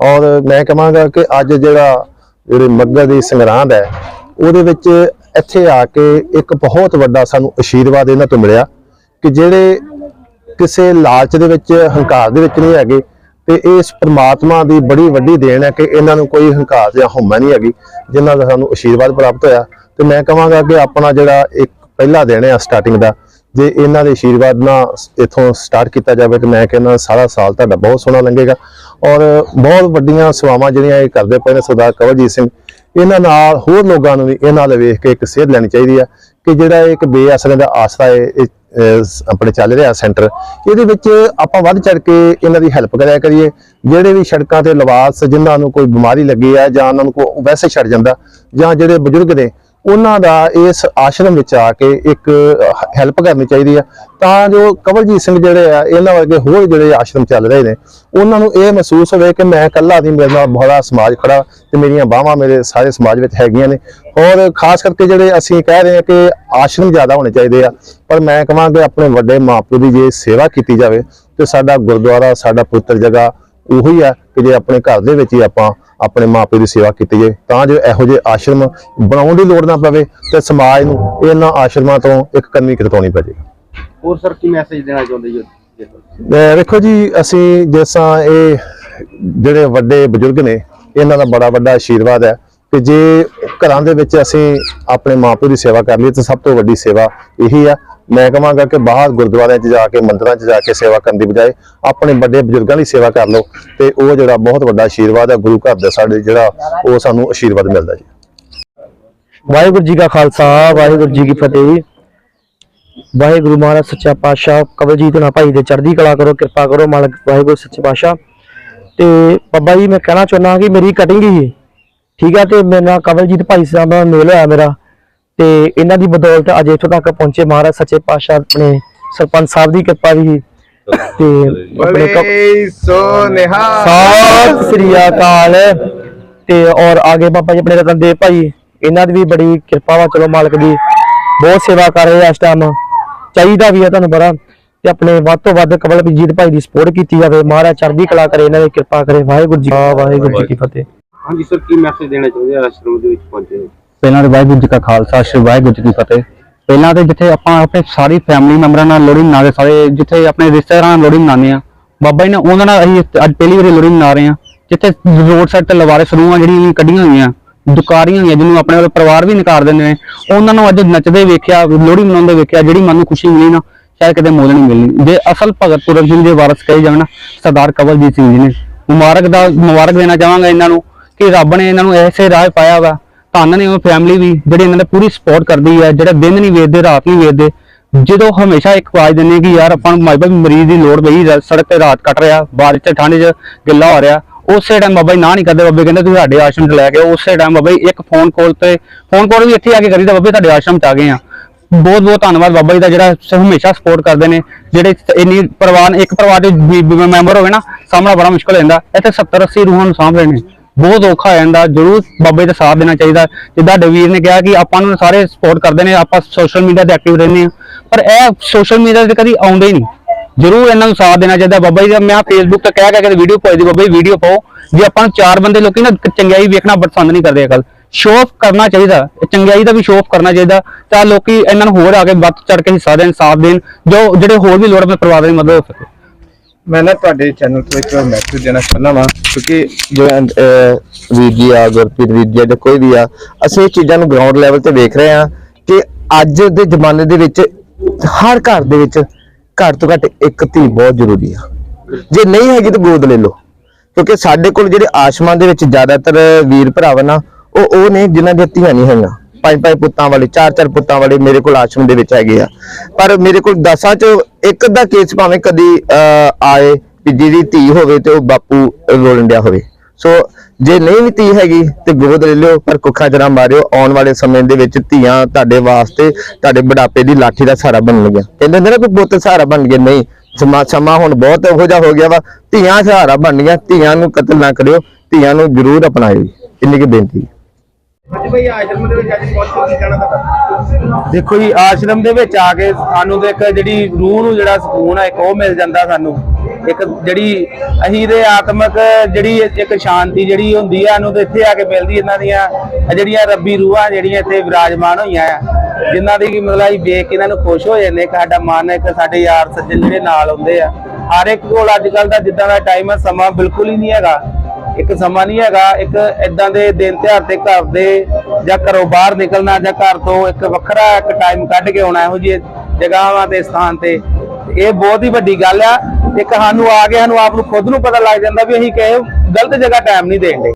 ਔਰ ਮੈਂ ਕਹਾਂਗਾ ਕਿ ਅੱਜ ਜਿਹੜਾ ਜਿਹੜੇ ਮੱਗਰ ਦੀ ਸੰਗਰਾਂਦ ਹੈ ਉਹਦੇ ਵਿੱਚ ਇੱਥੇ ਆ ਕੇ ਇੱਕ ਬਹੁਤ ਵੱਡਾ ਸਾਨੂੰ ਆਸ਼ੀਰਵਾਦ ਇਹਨਾਂ ਤੋਂ ਮਿਲਿਆ ਕਿ ਜਿਹੜੇ ਕਿਸੇ ਲਾਲਚ ਦੇ ਵਿੱਚ, ਹੰਕਾਰ ਦੇ ਵਿੱਚ ਨਹੀਂ ਹੈਗੇ ਤੇ ਇਸ ਪ੍ਰਮਾਤਮਾ ਦੀ ਬੜੀ ਵੱਡੀ ਦੇਣ ਹੈ ਕਿ ਇਹਨਾਂ ਨੂੰ ਕੋਈ ਹੰਕਾਰ ਜਾਂ ਹਉਮੈ ਨਹੀਂ ਹੈਗੀ, ਜਿਨ੍ਹਾਂ ਦਾ ਸਾਨੂੰ ਆਸ਼ੀਰਵਾਦ ਪ੍ਰਾਪਤ ਹੋਇਆ। ਤੇ ਮੈਂ ਕਹਾਂਗਾ ਕਿ ਆਪਣਾ ਜਿਹੜਾ ਇੱਕ ਪਹਿਲਾ ਦਿਨ ਹੈ ਸਟਾਰਟਿੰਗ ਦਾ, ਜੇ ਇਹਨਾਂ ਦੇ ਆਸ਼ੀਰਵਾਦ ਨਾਲ ਇਥੋਂ ਸਟਾਰਟ ਕੀਤਾ ਜਾਵੇ ਤੇ ਮੈਂ ਕਹਿੰਦਾ ਸਾਰਾ ਸਾਲ ਤੁਹਾਡਾ ਬਹੁਤ ਸੋਹਣਾ ਲੰਘੇਗਾ। ਔਰ ਬਹੁਤ ਵੱਡੀਆਂ ਸੇਵਾਵਾਂ ਜਿਹੜੀਆਂ ਇਹ ਕਰਦੇ ਪਏ ਨੇ ਸਰਦਾਰ ਕਵਰਜੀਤ ਸਿੰਘ ਇਹਨਾਂ ਨਾਲ ਹੋਰ ਲੋਕਾਂ ਨੂੰ ਵੀ ਇਹਨਾਂ ਨਾਲ ਵੇਖ ਕੇ ਇੱਕ ਸੇਧ ਲੈਣੀ ਚਾਹੀਦੀ ਹੈ ਕਿ ਜਿਹੜਾ ਇਹ ਇੱਕ ਬੇਅਸਰਾਂ ਦਾ ਆਸਰਾ ਹੈ ਇਹ ਆਪਣੇ ਚੱਲ ਰਿਹਾ ਸੈਂਟਰ, ਇਹਦੇ ਵਿੱਚ ਆਪਾਂ ਵੱਧ ਚੜ ਕੇ ਇਹਨਾਂ ਦੀ ਹੈਲਪ ਕਰਿਆ ਕਰੀਏ। ਜਿਹੜੇ ਵੀ ਸੜਕਾਂ ਤੇ ਲਵਾਸ ਜਿਨ੍ਹਾਂ ਨੂੰ ਕੋਈ ਬਿਮਾਰੀ ਲੱਗੀ ਹੈ ਜਾਂ ਉਹਨਾਂ ਨੂੰ ਕੋਈ ਵੈਸੇ ਛੱਡ ਜਾਂਦਾ ਜਾਂ ਜਿਹੜੇ ਬਜ਼ੁਰਗ ਨੇ ਉਹਨਾਂ ਦਾ ਇਸ ਆਸ਼ਰਮ ਵਿੱਚ ਆ ਕੇ ਇੱਕ ਹੈਲਪ ਕਰਨੀ ਚਾਹੀਦੀ ਆ। ਤਾਂ ਜੋ ਕਵਲਜੀਤ ਸਿੰਘ ਜਿਹੜੇ ਆ, ਇਹਨਾਂ ਵਰਗੇ ਹੋਰ ਜਿਹੜੇ ਆਸ਼ਰਮ ਚੱਲ ਰਹੇ ਨੇ, ਉਹਨਾਂ ਨੂੰ ਇਹ ਮਹਿਸੂਸ ਹੋਵੇ ਕਿ ਮੈਂ ਇਕੱਲਾ ਨਹੀਂ, ਮੇਰੇ ਨਾਲ ਬੜਾ ਸਮਾਜ ਖੜਾ ਤੇ ਮੇਰੀਆਂ ਬਾਹਾਂ ਮੇਰੇ ਸਾਰੇ ਸਮਾਜ ਵਿੱਚ ਹੈਗੀਆਂ ਨੇ। ਔਰ ਖਾਸ ਕਰਕੇ ਜਿਹੜੇ ਅਸੀਂ ਕਹਿ ਰਹੇ ਹਾਂ ਕਿ ਆਸ਼ਰਮ ਜ਼ਿਆਦਾ ਹੋਣੇ ਚਾਹੀਦੇ ਆ, ਪਰ ਮੈਂ ਕਹਾਂਗੇ ਆਪਣੇ ਵੱਡੇ ਮਾਪੇ ਦੀ ਜੇ ਸੇਵਾ ਕੀਤੀ ਜਾਵੇ, ਤੇ ਸਾਡਾ ਗੁਰਦੁਆਰਾ, ਸਾਡਾ ਪੁੱਤਰ ਜਗ੍ਹਾ ਉਹੀ ਆ ਕਿ ਜੇ ਆਪਣੇ ਘਰ ਦੇ ਵਿੱਚ ਹੀ ਆਪਾਂ ਆਪਣੇ ਮਾਪੇ ਦੀ ਸੇਵਾ ਕੀਤੀ ਜਾਏ ਤਾਂ ਜੋ ਇਹੋ ਜਿਹੇ ਆਸ਼ਰਮ ਬਣਾਉਣ ਦੀ ਲੋੜ ਨਾ ਪਵੇ ਤੇ ਸਮਾਜ ਨੂੰ ਇਹਨਾਂ ਆਸ਼ਰਮਾਂ ਤੋਂ ਇੱਕ ਕੰਨੀ ਕਰਤਾਉਣੀ ਪੈ ਜਾਏ ਹੋਰ ਸਰ ਕੀ ਮੈਸੇਜ ਦੇਣਾ ਚਾਹੁੰਦੇ ਜੀ ਜੀ ਵੇਖੋ ਜੀ ਅਸੀਂ ਜਿਸਾਂ ਇਹ ਜਿਹੜੇ ਵੱਡੇ ਬਜ਼ੁਰਗ ਨੇ ਇਹਨਾਂ ਦਾ ਬੜਾ ਵੱਡਾ ਆਸ਼ੀਰਵਾਦ ਹੈ ਕਿ ਜੇ ਘਰਾਂ ਦੇ ਵਿੱਚ ਅਸੀਂ ਆਪਣੇ ਮਾਪੇ ਦੀ ਸੇਵਾ ਕਰ ਲਈ ਤਾਂ ਸਭ ਤੋਂ ਵੱਡੀ ਸੇਵਾ ਇਹੀ ਆ ਮੈਂ ਕਹਾਂਗਾ ਕਿ ਬਾਹਰ ਗੁਰਦੁਆਰਿਆਂ 'ਚ ਜਾ ਕੇ, ਮੰਦਿਰਾਂ 'ਚ ਜਾ ਕੇ ਸੇਵਾ ਕਰਨ ਦੀ ਬਜਾਏ ਆਪਣੇ ਵੱਡੇ ਬਜ਼ੁਰਗਾਂ ਦੀ ਸੇਵਾ ਕਰ ਲਓ ਤੇ ਉਹ ਜਿਹੜਾ ਬਹੁਤ ਵੱਡਾ ਆਸ਼ੀਰਵਾਦ ਹੈ ਗੁਰੂ ਘਰ ਦਾ ਸਾਡੇ ਜਿਹੜਾ, ਉਹ ਸਾਨੂੰ ਆਸ਼ੀਰਵਾਦ ਮਿਲਦਾ ਜੀ। ਵਾਹਿਗੁਰੂ ਜੀ ਕਾ ਖਾਲਸਾ, ਵਾਹਿਗੁਰੂ ਜੀ ਕੀ ਫਤਿਹ। ਵਾਹਿਗੁਰੂ ਮਹਾਰਾਜ, ਸੱਚਾ ਪਾਤਸ਼ਾਹ ਕਵਲਜੀਤ ਨਾ ਭਾਈ ਦੇ ਚੜ੍ਹਦੀ ਕਲਾ ਕਰੋ, ਕਿਰਪਾ ਕਰੋ, ਮਾਲਕ ਵਾਹਿਗੁਰੂ, ਸੱਚੇ ਪਾਤਸ਼ਾਹ। ਤੇ ਬੱਬਾ ਜੀ, ਮੈਂ ਕਹਿਣਾ ਚਾਹੁੰਦਾ ਕਿ ਮੇਰੀ ਕਟਿੰਗ ਹੀ, ਠੀਕ ਹੈ, ਤੇ ਮੇਰੇ ਨਾਲ ਕਵਲਜੀਤ ਭਾਈ ਸਾਹਿਬ ਨਾਲ ਮੇਲ ਹੋਇਆ ਮੇਰਾ। ਤੇ ਇਹਨਾਂ ਦੀ ਬਦੌਲਤ ਅੱਜ ਇੱਥੋਂ ਤੱਕ ਪਹੁੰਚੇ ਮਹਾਰਾਜ ਸੱਚੇ ਪਾਤਸ਼ਾਹ ਆਪਣੇ ਸਰਪੰਚ ਸਾਹਿਬ ਦੀ ਕਿਰਪਾ ਵੀ ਤੇ ਆਪਣੇ ਕਵ- ਸੋ ਨਿਹਾ ਸਤਿ ਸ੍ਰੀ ਅਕਾਲ। ਤੇ ਔਰ ਆਗੇ ਬਾਬਾ ਜੀ ਆਪਣੇ ਰਤਨਦੇਵ ਭਾਈ ਇਹਨਾਂ ਦੀ ਵੀ ਬੜੀ ਕਿਰਪਾ ਵਾ ਚਲੋ ਮਾਲਕ ਦੀ ਬਹੁਤ ਸੇਵਾ ਕਰ ਰਹੇ ਆ ਇਸ ਟਾਈਮ ਚਾਹੀਦਾ ਵੀ ਆ ਤੁਹਾਨੂੰ ਬੜਾ ਤੇ ਆਪਣੇ ਵੱਧ ਤੋਂ ਵੱਧ ਕਵਲਜੀਤ ਭਾਈ ਦੀ ਸਪੋਰਟ ਕੀਤੀ ਜਾਵੇ। ਮਹਾਰਾਜ ਚੜ੍ਹਦੀ ਕਲਾ ਕਰੇ ਇਹਨਾਂ ਦੀ ਕਿਰਪਾ ਕਰੇ। ਵਾਹਿਗੁਰੂ ਜੀ ਵਾਹਿਗੁਰੂ ਜੀ ਕੀ ਫਤਿਹ। ਹਾਂਜੀ ਸਰ ਕੀ ਮੈਸੇਜ ਦੇਣਾ ਚਾਹੁੰਦੇ ਆ ਆਸ਼ਰਮ ਦੇ ਵਿੱਚ ਪਹੁੰਚੇ? ਪਹਿਲਾਂ ਤੇ ਵਾਹਿਗੁਰੂ ਜੀ ਕਾ ਖਾਲਸਾ, ਸ੍ਰੀ ਵਾਹਿਗੁਰੂ ਜੀ ਕੀ ਫਤਿਹ। ਪਹਿਲਾਂ ਤੇ ਜਿੱਥੇ ਆਪਾਂ ਆਪਣੇ ਸਾਰੀ ਫੈਮਿਲੀ ਮੈਂਬਰਾਂ ਨਾਲ ਲੋਹੜੀ ਮਨਾਉਂਦੇ ਸਾਰੇ ਜਿੱਥੇ ਆਪਣੇ ਰਿਸ਼ਤੇਦਾਰਾਂ ਨਾਲ ਲੋਹੜੀ ਮਨਾਉਂਦੇ ਆ ਬਾਬਾ ਜੀ ਨੇ ਉਹਨਾਂ ਨਾਲ ਅਸੀਂ ਅੱਜ ਪਹਿਲੀ ਵਾਰੀ ਲੋਹੜੀ ਮਨਾ ਰਹੇ ਆ ਜਿੱਥੇ ਰੋਡ ਸਾਈਡ ਤੇ ਲਵਾਰੇ ਸਰੂਆਂ ਜਿਹੜੀਆਂ ਕੱਢੀਆਂ ਹੋਈਆਂ, ਦੁਕਾਰੀਆਂ ਹੋਈਆਂ, ਜਿਹਨੂੰ ਆਪਣੇ ਵੱਲ ਪਰਿਵਾਰ ਵੀ ਨਕਾਰ ਦਿੰਦੇ ਨੇ, ਉਹਨਾਂ ਨੂੰ ਅੱਜ ਨੱਚਦੇ ਵੇਖਿਆ, ਲੋਹੜੀ ਮਨਾਉਂਦੇ ਵੇਖਿਆ, ਜਿਹੜੀ ਮਨ ਨੂੰ ਖੁਸ਼ੀ ਮਿਲੀ ਨਾ, ਸ਼ਾਇਦ ਕਿਤੇ ਮੁੱਲ ਨਹੀਂ ਮਿਲਣੀ। ਜੇ ਅਸਲ ਭਗਤ ਪੁਰਖ ਸਿੰਘ ਦੇ ਵਾਰਸ ਕਹੇ ਜਾਣ ਨਾ, ਸਰਦਾਰ ਕਵਲਜੀਤ ਸਿੰਘ ਜੀ ਨੇ, ਮੁਬਾਰਕ ਦਾ ਮੁਬਾਰਕ ਦੇਣਾ ਚਾਹਾਂਗਾ ਇਹਨਾਂ ਨੂੰ ਕਿ ਰੱਬ ਨੇ ਇਹਨਾਂ ਨੂੰ ਐਸੇ ਰਾਹ ਪਾਇਆ ਵਾ ਧੰਨ ਨੇ ਉਹ ਫੈਮਿਲੀ ਵੀ ਜਿਹੜੀ ਇਹਨਾਂ ਨੇ ਪੂਰੀ ਸਪੋਰਟ ਕਰਦੀ ਹੈ ਜਿਹੜੇ ਦਿਨ ਨਹੀਂ ਵੇਚਦੇ ਰਾਤ ਨਹੀਂ ਵੇਖਦੇ, ਜਦੋਂ ਹਮੇਸ਼ਾ ਇੱਕ ਆਵਾਜ਼ ਦਿੰਦੇ ਕਿ ਯਾਰ ਆਪਾਂ ਨੂੰ ਮਾਈਬਾ ਮਰੀਜ਼ ਦੀ ਲੋੜ ਪਈ ਸੜਕ ਤੇ ਰਾਤ ਕੱਟ ਰਿਹਾ, ਬਾਰਿਸ਼ ਚ ਠੰਡ ਚ ਗਿੱਲਾ ਹੋ ਰਿਹਾ, ਉਸੇ ਟਾਈਮ ਬਾਬਾ ਜੀ ਨਾ ਨਹੀਂ ਕਰਦੇ, ਬਾਬੇ ਕਹਿੰਦੇ ਤੁਸੀਂ ਸਾਡੇ ਆਸ਼ਰਮ ਚ ਲੈ ਕੇ ਉਸੇ ਟਾਈਮ ਬਾਬਾ ਜੀ ਇੱਕ ਫੋਨ ਕਾਲ ਤੇ ਫੋਨ ਕਾਲ ਵੀ ਇੱਥੇ ਆ ਕੇ ਕਰੀ ਤਾਂ ਬਾਬੇ ਤੁਹਾਡੇ ਆਸ਼ਰਮ ਚ ਆ ਗਏ ਆ। ਬਹੁਤ ਬਹੁਤ ਧੰਨਵਾਦ ਬਾਬਾ ਜੀ ਦਾ, ਜਿਹੜਾ ਹਮੇਸ਼ਾ ਸਪੋਰਟ ਕਰਦੇ ਨੇ, ਜਿਹੜੇ ਇੰਨੀ ਪਰਿਵਾਰ, ਇੱਕ ਪਰਿਵਾਰ ਦੇ ਮੈਂਬਰ ਹੋਵੇ ਨਾ, ਸਾਹਮਣਾ ਬੜਾ ਮੁਸ਼ਕਲ ਹੋ ਇੱਥੇ 70 80 ਰੂਹਾਂ ਨੂੰ ਸਾਂਭ ਰਹੇ ਨੇ। ਬਹੁਤ ਔਖਾ ਹੋ ਜਾਂਦਾ, ਜਰੂਰ ਬਾਬਾ ਜੀ ਦਾ ਸਾਥ ਦੇਣਾ ਚਾਹੀਦਾ। ਜਿੱਦਾਂ ਡਵੀਰ ਨੇ ਕਿਹਾ ਕਿ ਆਪਾਂ ਨੂੰ ਸਾਰੇ ਸਪੋਰਟ ਕਰਦੇ ਨੇ, ਆਪਾਂ ਸੋਸ਼ਲ ਮੀਡੀਆ ਤੇ ਐਕਟਿਵ ਰਹਿੰਦੇ ਆ ਪਰ ਇਹ ਸੋਸ਼ਲ ਮੀਡੀਆ ਤੇ ਕਦੀ ਆਉਂਦੇ ਹੀ ਨਹੀਂ। ਜਰੂਰ ਇਹਨਾਂ ਨੂੰ ਸਾਥ ਦੇਣਾ ਚਾਹੀਦਾ। ਬਾਬਾ ਜੀ ਦਾ ਮੈਂ ਫੇਸਬੁੱਕ ਤੇ ਕਹਿ ਕਹਿ ਕੇ ਵੀਡੀਓ ਪਾਈ ਦੀ ਬਾਬਾ ਜੀ ਵੀਡੀਓ ਪਾਓ। ਜੇ ਆਪਾਂ ਨੂੰ ਚਾਰ ਬੰਦੇ ਲੋਕੀ ਨਾ ਚੰਗਿਆਈ ਵੇਖਣਾ ਪਸੰਦ ਨਹੀਂ ਕਰਦੇ ਅਕਲ। ਸ਼ੋਅ ਆਫ ਕਰਨਾ ਚਾਹੀਦਾ। ਚੰਗਿਆਈ ਦਾ ਵੀ ਸ਼ੋਅ ਆਫ ਕਰਨਾ ਚਾਹੀਦਾ। ਤਾਂ ਲੋਕੀ ਇਹਨਾਂ ਨੂੰ ਹੋਰ ਆ ਕੇ ਵੱਧ ਚੜ ਕੇ ਹਿੱਸਾ ਦੇਣ, ਸਾਥ ਦੇਣ। ਜੋ ਜਿਹੜੇ ਹੋਰ ਵੀ ਲੋੜਵੰਦ ਪਰਿਵਾਰਾਂ ਦੀ ਮਦਦ ਹੋ ਸਕੇ ਮੈਂ ਨਾ ਤੁਹਾਡੇ ਚੈਨਲ ਤੋਂ ਇੱਕ ਮੈਸੇਜ ਦੇਣਾ ਚਾਹੁੰਦਾ ਵਾਂ ਕਿਉਂਕਿ ਜਿਹੜਾ ਅਹ, ਵੀਰ ਜੀ ਆ ਗੁਰਪ੍ਰੀਤ ਵੀਰ ਜੀ ਆ ਜਾਂ ਕੋਈ ਵੀ ਆ ਅਸੀਂ ਇਹ ਚੀਜ਼ਾਂ ਨੂੰ ਗਰਾਊਂਡ ਲੈਵਲ ਤੇ ਵੇਖ ਰਹੇ ਆ ਕਿ ਅੱਜ ਦੇ ਜ਼ਮਾਨੇ ਦੇ ਵਿੱਚ ਹਰ ਘਰ ਦੇ ਵਿੱਚ ਘੱਟ ਤੋਂ ਘੱਟ ਇੱਕ ਧੀ ਬਹੁਤ ਜ਼ਰੂਰੀ ਆ। ਜੇ ਨਹੀਂ ਹੈਗੀ ਤਾਂ ਗੋਦ ਲੈ ਲਓ ਕਿਉਂਕਿ ਸਾਡੇ ਕੋਲ ਜਿਹੜੇ ਆਸ਼ਮਾਂ ਦੇ ਵਿੱਚ ਜ਼ਿਆਦਾਤਰ ਵੀਰ ਭਰਾਵਾਂ ਨਾ ਉਹ ਉਹ ਨੇ ਜਿਨ੍ਹਾਂ ਦੀਆਂ ਧੀਆਂ ਨਹੀਂ ਹੈਗੀਆਂ। ਪੰਜ ਪੰਜ ਪੁੱਤਾਂ ਵਾਲੇ ਚਾਰ ਚਾਰ ਪੁੱਤਾਂ ਵਾਲੇ ਮੇਰੇ ਕੋਲ ਆਸ਼ਰਮ ਦੇ ਵਿੱਚ ਹੈਗੇ ਆ। ਪਰ ਮੇਰੇ ਕੋਲ ਦਸਾਂ ਚੋਂ ਇੱਕ ਅੱਧਾ ਕੇਸ ਭਾਵੇਂ ਕਦੀ ਅਹ, ਆਏ ਵੀ ਜਿਹਦੀ ਧੀ ਹੋਵੇ ਤੇ ਉਹ ਬਾਪੂ ਰੋਲਣ ਡਿਆ ਹੋਵੇ। ਸੋ ਜੇ ਨਹੀਂ ਵੀ ਧੀ ਹੈਗੀ ਤੇ ਗੋਦ ਲੈ ਲਿਓ ਪਰ ਕੁੱਖਾਂ ਜਰਾ ਮਾਰਿਓ ਆਉਣ ਵਾਲੇ ਸਮੇਂ ਦੇ ਵਿੱਚ ਧੀਆਂ ਤੁਹਾਡੇ ਵਾਸਤੇ ਤੁਹਾਡੇ ਬੁਢਾਪੇ ਦੀ ਲਾਠੀ ਦਾ ਸਹਾਰਾ ਬਣਨਗੀਆਂ ਕਹਿੰਦੇ ਹੁੰਦੇ ਨਾ ਵੀ ਪੁੱਤ ਸਹਾਰਾ ਬਣ ਗਿਆ ਨਹੀਂ ਸਮਾਂ ਸਮਾਂ ਹੁਣ ਬਹੁਤ ਇਹੋ ਜਿਹਾ ਹੋ ਗਿਆ ਵਾ। ਧੀਆਂ ਸਹਾਰਾ ਬਣ ਬਣਨੀਆਂ ਧੀਆਂ ਨੂੰ ਕਤਲ ਨਾ ਕਰਿਓ ਧੀਆਂ ਨੂੰ ਜ਼ਰੂਰ ਅਪਣਾਇਓ। ਇੰਨੀ ਕੀ ਬੇਨਤੀ। ਦੇਖੋ ਜੀ, ਆਸ਼ਰਮ ਦੇ ਵਿੱਚ ਆ ਕੇ ਸਾਨੂੰ ਤੇ ਇੱਕ ਜਿਹੜੀ ਰੂਹ ਨੂੰ ਜਿਹੜਾ ਸਕੂਨ ਆ, ਇੱਕ ਉਹ ਮਿਲ ਜਾਂਦਾ ਸਾਨੂੰ। ਇੱਕ ਜਿਹੜੀ ਅਸੀਂ ਦੇ ਆਤਮਿਕ ਜਿਹੜੀ ਇੱਕ ਸ਼ਾਂਤੀ ਜਿਹੜੀ ਹੁੰਦੀ ਆ, ਸਾਨੂੰ ਤੇ ਇੱਥੇ ਆ ਕੇ ਮਿਲਦੀ ਇਹਨਾਂ ਦੀਆਂ ਜਿਹੜੀਆਂ ਰੱਬੀ ਰੂਹਾਂ ਜਿਹੜੀਆਂ ਇੱਥੇ ਵਿਰਾਜਮਾਨ ਹੋਈਆਂ ਆ। ਜਿਨ੍ਹਾਂ ਦੀ ਮਤਲਬ ਅਸੀਂ ਵੇਖ ਕੇ ਇਹਨਾਂ ਨੂੰ ਖੁਸ਼ ਹੋ ਜਾਂਦੇ ਕਿ ਸਾਡਾ ਮਨ ਇੱਕ ਸਾਡੇ ਯਾਰ ਸੱਜਣ ਜਿਹੜੇ ਨਾਲ ਹੁੰਦੇ ਆ। ਹਰ ਇੱਕ ਕੋਲ ਅੱਜ ਕੱਲ ਦਾ ਜਿੱਦਾਂ ਦਾ ਟਾਈਮ ਹੈ ਸਮਾਂ ਬਿਲਕੁਲ ਹੀ ਨਹੀਂ ਹੈਗਾ। ਇੱਕ ਸਮਾਂ ਨਹੀਂ ਹੈਗਾ, ਇੱਕ ਇਦਾਂ ਦੇ ਦਿਨ ਤਿਉਹਾਰ ਤੇ ਘਰ ਦੇ ਜਾਂ ਘਰੋਂ ਬਾਹਰ ਨਿਕਲਣਾ ਜਾਂ ਘਰ ਤੋਂ ਇੱਕ ਵੱਖਰਾ ਇੱਕ ਟਾਈਮ ਕੱਢ ਕੇ ਆਉਣਾ ਇਹੋ ਜਿਹੀ ਜਗ੍ਹਾਵਾਂ ਤੇ ਸਥਾਨ ਤੇ, ਇਹ ਬਹੁਤ ਹੀ ਵੱਡੀ ਗੱਲ ਆ। ਇੱਕ ਸਾਨੂੰ ਆ ਕੇ ਸਾਨੂੰ ਆਪ ਨੂੰ ਖੁਦ ਨੂੰ ਪਤਾ ਲੱਗ ਜਾਂਦਾ ਵੀ ਅਸੀਂ ਕਹੇ ਗਲਤ ਜਗ੍ਹਾ ਟਾਈਮ ਨਹੀਂ ਦੇਣਦੇ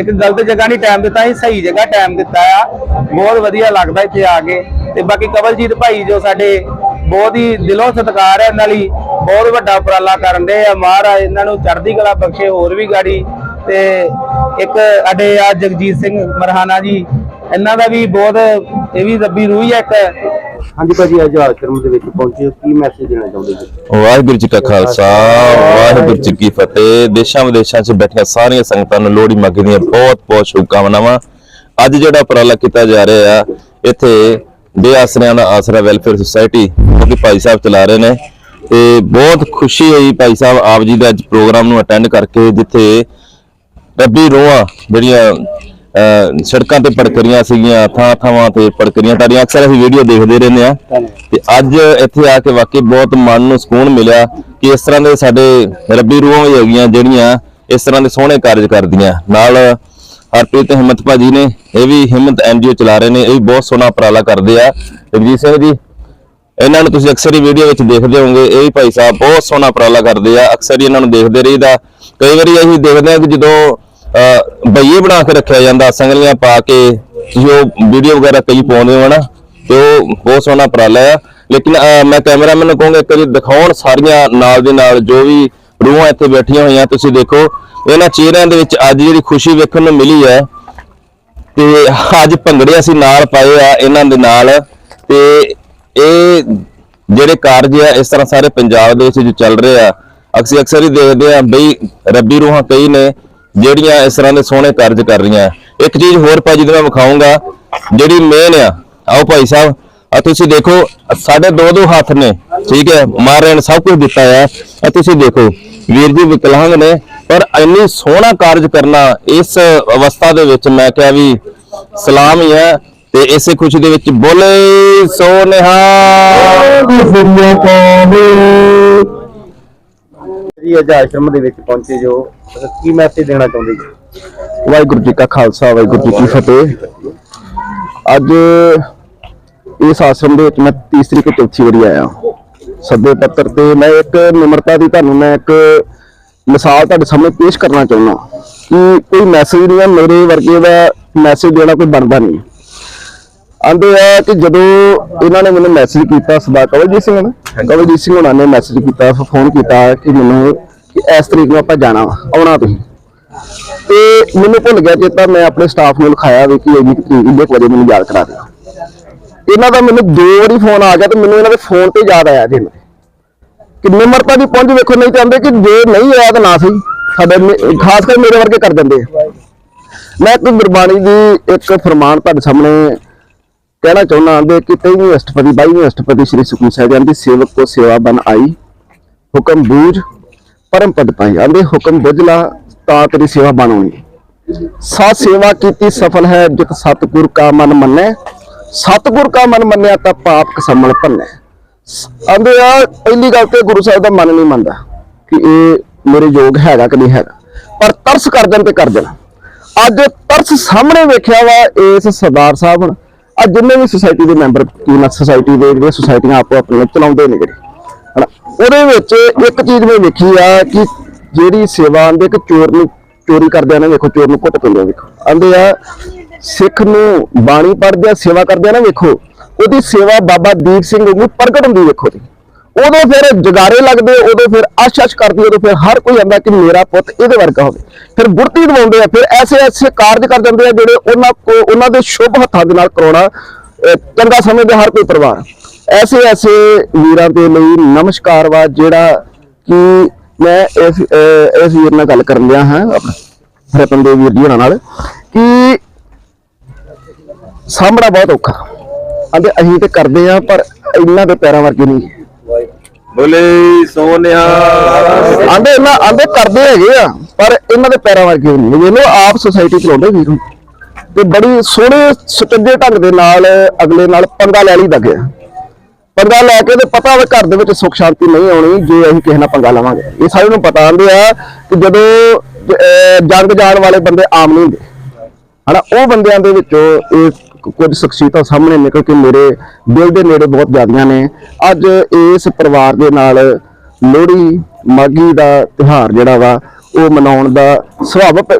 ਇੱਕ ਗਲਤ ਜਗ੍ਹਾ ਨਹੀਂ ਟਾਈਮ ਦਿੱਤਾ, ਅਸੀਂ ਸਹੀ ਜਗ੍ਹਾ ਟਾਈਮ ਦਿੱਤਾ ਆ। ਬਹੁਤ ਵਧੀਆ ਲੱਗਦਾ ਇੱਥੇ ਆ ਕੇ। ਤੇ ਬਾਕੀ ਕਵਲਜੀਤ ਭਾਈ ਜੋ ਸਾਡੇ ਬਹੁਤ ਹੀ ਦਿਲੋਂ ਸਤਿਕਾਰ ਹੈ, ਇਹਨਾਂ ਲਈ ਬਹੁਤ ਵੱਡਾ ਉਪਰਾਲਾ ਕਰਨ ਦੇ ਆ। ਮਹਾਰਾਜ ਇਹਨਾਂ ਨੂੰ ਚੜ੍ਹਦੀ ਕਲਾ ਬਖਸ਼ੇ ਹੋਰ ਵੀ ਗਾੜੀ। ਤੇ ਇੱਕ ਸਾਡੇ ਆ ਜਗਜੀਤ ਸਿੰਘ ਮਰਹਾਨਾ ਜੀ ਇਹਨਾਂ ਦਾ ਵੀ ਬਹੁਤ ਇਹ ਵੀ ਰੱਬੀ ਰੂਹ ਹੀ ਹੈ ਇੱਕ। ਹਾਂਜੀ ਭਾਜੀ ਅੱਜ ਆਸ਼ਰਮ ਦੇ ਵਿੱਚ ਪਹੁੰਚੇ ਹੋ। ਕੀ ਮੈਸੇਜ ਦੇਣਾ ਚਾਹੁੰਦੇ ਜੀ? ਵਾਹਿਗੁਰੂ ਜੀ ਕਾ ਖਾਲਸਾ ਵਾਹਿਗੁਰੂ ਜੀ ਕੀ ਫਤਿਹ। ਦੇਸ਼ਾਂ ਵਿਦੇਸ਼ਾਂ 'ਚ ਬੈਠੀਆਂ ਸਾਰੀਆਂ ਸੰਗਤਾਂ ਨੂੰ ਲੋਹੜੀ ਮੱਗੇ ਦੀਆਂ ਬਹੁਤ ਬਹੁਤ ਸ਼ੁਭਕਾਮਨਾਵਾਂ। ਅੱਜ ਜਿਹੜਾ ਉਪਰਾਲਾ ਕੀਤਾ ਜਾ ਰਿਹਾ ਆ ਇੱਥੇ ਬੇਆਸਰਿਆਂ ਦਾ ਆਸਰਾ ਵੈਲਫੇਅਰ ਸੁਸਾਇਟੀ ਉਹਦੇ ਭਾਈ ਸਾਹਿਬ ਚਲਾ ਰਹੇ ਨੇ। ਤੇ ਬਹੁਤ ਖੁਸ਼ੀ ਹੋਈ ਭਾਈ ਸਾਹਿਬ ਆਪ ਜੀ ਦੇ ਅੱਜ ਪ੍ਰੋਗਰਾਮ ਨੂੰ ਅਟੈਂਡ ਕਰਕੇ, ਜਿੱਥੇ ਰੱਬੀ ਰੋਹਾਂ ਜਿਹੜੀਆਂ ਸੜਕਾਂ ਤੇ ਪੜਕਰੀਆਂ ਸੀਗੀਆਂ ਥਾਂ ਥਾਵਾਂ ਤੇ ਪੜਕਰੀਆਂ ਤੁਹਾਡੀਆਂ ਅਕਸਰ ਅਸੀਂ ਵੀਡੀਓ ਦੇਖਦੇ ਰਹਿੰਦੇ ਆ ਤੇ ਅੱਜ ਇੱਥੇ ਆ ਕੇ ਵਾਕਈ ਬਹੁਤ ਮਨ ਨੂੰ ਸਕੂਨ ਮਿਲਿਆ ਕਿ ਇਸ ਤਰ੍ਹਾਂ ਦੇ ਸਾਡੇ ਰੱਬੀ ਰੂਹਾਂ ਵੀ ਹੈਗੀਆਂ, ਜਿਹੜੀਆਂ ਇਸ ਤਰ੍ਹਾਂ ਦੇ ਸੋਹਣੇ ਕਾਰਜ ਕਰਦੀਆਂ। ਨਾਲ ਹਰਪ੍ਰੀਤ ਹਿੰਮਤ ਭਾਜੀ ਨੇ, ਇਹ ਵੀ ਹਿੰਮਤ ਐਨਜੀਓ ਚਲਾ ਰਹੇ ਨੇ, ਇਹ ਵੀ ਬਹੁਤ ਸੋਹਣਾ ਉਪਰਾਲਾ ਕਰਦੇ ਆ। ਰਣਜੀਤ ਸਿੰਘ ਜੀ ਇਹਨਾਂ ਨੂੰ ਤੁਸੀਂ ਅਕਸਰ ਹੀ ਵੀਡੀਓ ਵਿੱਚ ਦੇਖਦੇ ਹੋਵੋਗੇ, ਇਹ ਵੀ ਭਾਈ ਸਾਹਿਬ ਬਹੁਤ ਸੋਹਣਾ ਉਪਰਾਲਾ ਕਰਦੇ ਆ, ਅਕਸਰ ਹੀ ਇਹਨਾਂ ਨੂੰ ਦੇਖਦੇ ਰਹੀਦਾ। ਕਈ ਵਾਰੀ ਅਸੀਂ ਦੇਖਦੇ ਆ ਕਿ ਜਦੋਂ ਬਈਏ ਬਣਾ ਕੇ ਰੱਖਿਆ ਜਾਂਦਾ, ਸੰਗਲੀਆਂ ਪਾ ਕੇ, ਜੋ ਵੀਡੀਓ ਵਗੈਰਾ ਕਈ ਪਾਉਂਦੇ ਹੋ ਨਾ ਤੇ ਉਹ ਬਹੁਤ ਸੋਹਣਾ ਉਪਰਾਲਾ ਆ। ਲੇਕਿਨ ਮੈਂ ਕੈਮਰਾਮੈਨ ਨੂੰ ਕਹੂੰਗਾ, ਇੱਕ ਵਾਰੀ ਦਿਖਾਉਣ ਸਾਰੀਆਂ ਨਾਲ ਦੇ ਨਾਲ, ਜੋ ਵੀ ਰੂਹਾਂ ਇੱਥੇ ਬੈਠੀਆਂ ਹੋਈਆਂ, ਤੁਸੀਂ ਦੇਖੋ, ਇਹਨਾਂ ਚਿਹਰਿਆਂ ਦੇ ਵਿੱਚ ਅੱਜ ਜਿਹੜੀ ਖੁਸ਼ੀ ਵੇਖਣ ਨੂੰ ਮਿਲੀ ਹੈ ਤੇ ਅੱਜ ਭੰਗੜੇ ਅਸੀਂ ਨਾਲ ਪਾਏ ਆ, ਇਹਨਾਂ ਦੇ ਨਾਲ, ਤੇ ਇਹ ਜਿਹੜੇ ਕਾਰਜ ਆ, ਇਸ ਤਰ੍ਹਾਂ ਸਾਰੇ ਪੰਜਾਬ ਦੇ ਵਿੱਚ ਜੋ ਚੱਲ ਰਹੇ ਆ, ਅਸੀਂ ਅਕਸਰ ਹੀ ਦੇਖਦੇ ਆ ਬਈ ਰੱਬੀ ਰੂਹਾਂ ਕਈ ਨੇ ਜਿਹੜੀਆਂ ਇਸ ਤਰ੍ਹਾਂ ਦੇ ਸੋਹਣੇ ਕਾਰਜ ਕਰ ਰਹੀਆਂ। ਇੱਕ ਚੀਜ਼ ਹੋਰ ਭਾਜੀ ਨੂੰ ਵਿਖਾਉਂਗਾ ਜਿਹੜੀ ਮੇਨ ਆ, ਆਓ ਭਾਈ ਸਾਹਿਬ, ਆ ਤੁਸੀਂ ਦੇਖੋ, ਸਾਡੇ ਦੋ ਦੋ ਹੱਥ ਨੇ, ਠੀਕ ਹੈ, ਮਹਾਰਾਜ ਨੇ ਸਭ ਕੁਝ ਦਿੱਤਾ ਆ ਆ ਤੁਸੀਂ ਦੇਖੋ, ਵੀਰ ਜੀ ਵਿਕਲਾਂਗ ਨੇ, ਪਰ ਇੰਨੀ ਸੋਹਣਾ ਕਾਰਜ ਕਰਨਾ ਇਸ ਅਵਸਥਾ ਦੇ ਵਿੱਚ ਮੈਂ ਕਿਹਾ ਵੀ ਸਲਾਮ ਹੀ ਹੈ ਤੇ ਇਸੇ ਖੁਸ਼ੀ ਦੇ ਵਿੱਚ ਬੋਲੇ ਸੋ ਨਿਹਾਲ ਜੀ ਅੱਜ ਆਸ਼ਰਮ ਦੇ ਵਿੱਚ ਪਹੁੰਚੇ ਜੋ ਕੀ ਮੈਸੇਜ ਦੇਣਾ ਚਾਹੁੰਦੇ ਜੀ? ਵਾਹਿਗੁਰੂ ਜੀ ਕਾ ਖਾਲਸਾ ਵਾਹਿਗੁਰੂ ਜੀ ਕੀ ਫਤਿਹ। ਅੱਜ ਇਸ ਆਸ਼ਰਮ ਦੇ ਵਿੱਚ ਮੈਂ ਤੀਸਰੀ ਕਿ ਚੌਥੀ ਵਾਰੀ ਆਇਆ। ਸੱਦੇ ਪੱਤਰ ਤੇ ਮੈਂ ਇੱਕ ਨਿਮਰਤਾ ਦੀ ਤੁਹਾਨੂੰ ਮੈਂ ਇੱਕ ਮਿਸਾਲ ਤੁਹਾਡੇ ਸਾਹਮਣੇ ਪੇਸ਼ ਕਰਨਾ ਚਾਹੁੰਦਾ। ਕਿ ਕੋਈ ਮੈਸੇਜ ਨਹੀਂ ਹੈ ਮੇਰੇ ਵਰਗੇ ਦਾ ਮੈਸੇਜ ਦੇਣਾ ਕੋਈ ਬਣਦਾ ਨਹੀਂ। ਆਂਦੇ ਆ ਕਿ ਜਦੋਂ ਇਹਨਾਂ ਨੇ ਮੈਨੂੰ ਮੈਸੇਜ ਕੀਤਾ ਸਦਾ ਕਵਲਜੀਤ ਸਿੰਘ ਨੇ ਕਵਲਜੀਤ ਸਿੰਘ ਨੇ ਮੈਸੇਜ ਕੀਤਾ ਫੋਨ ਕੀਤਾ ਕਿ ਮੈਨੂੰ ਕਿ ਇਸ ਤਰੀਕ ਨੂੰ ਆਪਾਂ ਜਾਣਾ ਵਾ ਆਉਣਾ ਤੁਸੀਂ। ਤੇ ਮੈਨੂੰ ਭੁੱਲ ਗਿਆ ਚੇਤਾ ਮੈਂ ਆਪਣੇ ਸਟਾਫ ਨੂੰ ਲਿਖਾਇਆ ਵੀ ਕਿ ਇੰਨੀ ਤਰੀਕ ਇੰਨੇ ਕੁ ਵਜੇ ਮੈਨੂੰ ਯਾਦ ਕਰਾ ਦਿਓ। ਇਹਨਾਂ ਦਾ ਮੈਨੂੰ ਦੋ ਵਾਰੀ ਫੋਨ ਆ ਗਿਆ ਤੇ ਮੈਨੂੰ ਇਹਨਾਂ ਦੇ ਫੋਨ ਤੇ ਯਾਦ ਆਇਆ ਜੀ। ਕਿ ਨਿਮਰਤਾ ਦੀ ਪਹੁੰਚ ਵੇਖੋ ਨਹੀਂ ਚਾਹੁੰਦੇ ਕਿ ਜੇ ਨਹੀਂ ਆਇਆ ਤਾਂ ਨਾ ਸਹੀ। ਸਾਡੇ ਖਾਸ ਕਰ ਮੇਰੇ ਵਰਗੇ ਕਰ ਦਿੰਦੇ ਮੈਂ ਇੱਕ ਗੁਰਬਾਣੀ ਦੀ ਇੱਕ ਫਰਮਾਨ ਤੁਹਾਡੇ ਸਾਹਮਣੇ ਕਹਿਣਾ ਚਾਹੁੰਦਾ ਆਂਦੇ ਕਿ ਤੇਈਵੀਂ ਅਸ਼ਟਪਦੀ ਬਾਈਵੀਂ ਅਸ਼ਟਪਦੀ ਸ੍ਰੀ ਸੁਖਮਨੀ ਸਾਹਿਬ ਜਾਂਦੀ ਸੇਵਕ ਕੋ ਸੇਵਾ ਬਨ ਆਈ, ਹੁਕਮ ਬੂਝ, ਪਰਮ ਪਦ ਪਾਈ, ਆਂਦੇ ਹੁਕਮ ਬੁਝ ਲਾ, ਤਾਂ ਤੇਰੀ ਸੇਵਾ ਬਣ ਹੋਣੀ। ਸਤ ਸੇਵਾ ਕੀਤੀ, ਸਫਲ ਹੈ, ਜਿਤ ਸਤਿਗੁਰ ਕਾ ਮਨ ਮੰਨੈ। ਸਤਿਗੁਰ ਕਾ ਮਨ ਮੰਨਿਆ ਤਾਂ ਪਾਪ ਕਸਮਲ ਭੰਨੈ। ਆਂਦੇ ਆ, ਪਹਿਲੀ ਗੱਲ ਤੇ ਗੁਰੂ ਸਾਹਿਬ ਦਾ ਮਨ ਨਹੀਂ ਮੰਨਦਾ ਕਿ ਇਹ ਮੇਰੇ ਯੋਗ ਹੈਗਾ ਕਿ ਨਹੀਂ ਹੈਗਾ। ਪਰ ਤਰਸ ਕਰ ਦੇਣ ਤੇ ਕਰ ਦੇਣ। ਅੱਜ ਤਰਸ ਸਾਹਮਣੇ ਵੇਖਿਆ ਵਾ, ਇਸ ਸਰਦਾਰ ਸਾਹਿਬ ਹੁਣ ਅੱਜ ਜਿੰਨੇ ਵੀ ਸੁਸਾਇਟੀ ਦੇ ਮੈਂਬਰ ਕੀਮਤ ਸੁਸਾਇਟੀ ਦੇ ਜਿਹੜੀਆਂ ਸੁਸਾਇਟੀਆਂ ਆਪੋ ਆਪਣੀਆਂ ਚਲਾਉਂਦੇ ਨੇ ਜਿਹੜੇ, ਹਨਾ, ਉਹਦੇ ਵਿੱਚ ਇੱਕ ਚੀਜ਼ ਮੈਂ ਵੇਖੀ ਆ ਕਿ ਜਿਹੜੀ ਸੇਵਾ ਆਂਦੇ ਕਿ ਚੋਰ ਨੂੰ ਚੋਰੀ ਕਰਦਿਆਂ ਨੇ, ਵੇਖੋ ਚੋਰ ਨੂੰ ਘੁੱਟ ਪੈਂਦੇ ਵੇਖੋ। ਆਂਦੇ ਆ, ਸਿੱਖ ਨੂੰ ਬਾਣੀ ਪੜ੍ਹਦਿਆਂ ਸੇਵਾ ਕਰਦਿਆਂ ਨਾ, ਵੇਖੋ, ਉਹਦੀ ਸੇਵਾ ਬਾਬਾ ਦੀਪ ਸਿੰਘ ਨੂੰ ਪ੍ਰਗਟ ਹੁੰਦੀ ਵੇਖੋ ਦੀ ਉਦੋਂ ਫਿਰ ਜਗਾਰੇ ਲੱਗਦੇ ਉਦੋਂ ਫਿਰ ਅਸ਼ ਅਸ਼ ਕਰਦੀ ਉਦੋਂ ਫਿਰ ਹਰ ਕੋਈ ਆਂਦਾ ਕਿ ਮੇਰਾ ਪੁੱਤ ਇਹਦੇ ਵਰਗਾ ਹੋਵੇ। ਫਿਰ ਗੁਰਤੀ ਦਵਾਉਂਦੇ ਆ ਫਿਰ ਐਸੇ ਐਸੇ ਕਾਰਜ ਕਰ ਜਾਂਦੇ ਆ ਜਿਹੜੇ ਉਹਨਾਂ ਕੋ ਉਹਨਾਂ ਦੇ ਸ਼ੁਭ ਹੱਥਾਂ ਦੇ ਨਾਲ ਕਰਾਉਣਾ ਚੰਗਾ ਸਮਝਦੇ ਹਰ ਕੋਈ ਪਰਿਵਾਰ। ਐਸੇ ਐਸੇ ਵੀਰਾਂ ਦੇ ਲਈ ਨਮਸਕਾਰ ਵਾ ਜਿਹੜਾ ਕਿ ਮੈਂ ਇਸ ਅਹ, ਇਸ ਵੀਰ ਨਾਲ ਗੱਲ ਕਰਨ ਲਿਆ ਹਾਂ ਆਪਣੇ ਰਤਨ ਦੇ ਵੀਰ ਜੀ ਉਹਨਾਂ ਨਾਲ ਕਿ ਸਾਹਮਣਾ ਬਹੁਤ ਔਖਾ। ਆਂਦੇ ਅਸੀਂ ਤੇ ਕਰਦੇ ਆ ਪਰ ਇਹਨਾਂ ਦੇ ਪੈਰਾਂ ਵਰਗੇ ਨਹੀਂ। ਬੋਲੇ ਸੋਨਿਆ। ਆਂਦੇ ਇਹਨਾਂ ਆਂਦੇ ਕਰਦੇ ਹੈਗੇ ਆ, ਪਰ ਇਹਨਾਂ ਦੇ ਪੈਰਾਂ ਵਰਗੇ ਨਹੀਂ ਵੇਖ ਲਓ ਆਪ ਸੁਸਾਇਟੀ ਚਲਾਉਂਦੇ ਵੀਰ ਨੂੰ ਤੇ ਬੜੀ ਸੋਹਣੇ, ਸੁਚੱਜੇ ਢੰਗ ਦੇ ਨਾਲ ਅਗਲੇ ਨਾਲ ਪੰਗਾ ਲੈ ਲਈਦਾ ਗਿਆ। ਪੰਗਾ ਲੈ ਕੇ ਤੇ ਪਤਾ ਵਾ ਘਰ ਦੇ ਵਿੱਚ ਸੁੱਖ ਸ਼ਾਂਤੀ ਨਹੀਂ ਆਉਣੀ, ਜੇ ਅਸੀਂ ਕਿਸੇ ਨਾਲ ਪੰਗਾ ਲਵਾਂਗੇ। ਇਹ ਸਾਰਿਆਂ ਨੂੰ ਪਤਾ ਆਂਦੇ ਆ ਕਿ ਜਦੋਂ ਜੰਗ ਜਾਣ ਵਾਲੇ ਬੰਦੇ ਆਮ ਨਹੀਂ ਹੁੰਦੇ। ਹਨਾ, ਉਹ ਬੰਦਿਆਂ ਦੇ ਵਿੱਚੋਂ ਇਹ ਕੁਝ ਸ਼ਖਸੀਅਤਾਂ ਸਾਹਮਣੇ ਨਿਕਲ ਕੇ ਮੇਰੇ ਦਿਲ ਦੇ ਨੇੜੇ ਬਹੁਤ ਜ਼ਿਆਦੀਆਂ ਨੇ। ਅੱਜ ਇਸ ਪਰਿਵਾਰ ਦੇ ਨਾਲ ਲੋਹੜੀ ਮਾਗੀ ਦਾ ਤਿਉਹਾਰ ਜਿਹੜਾ ਵਾ ਉਹ ਮਨਾਉਣ ਦਾ ਸੁਭਾਵਕ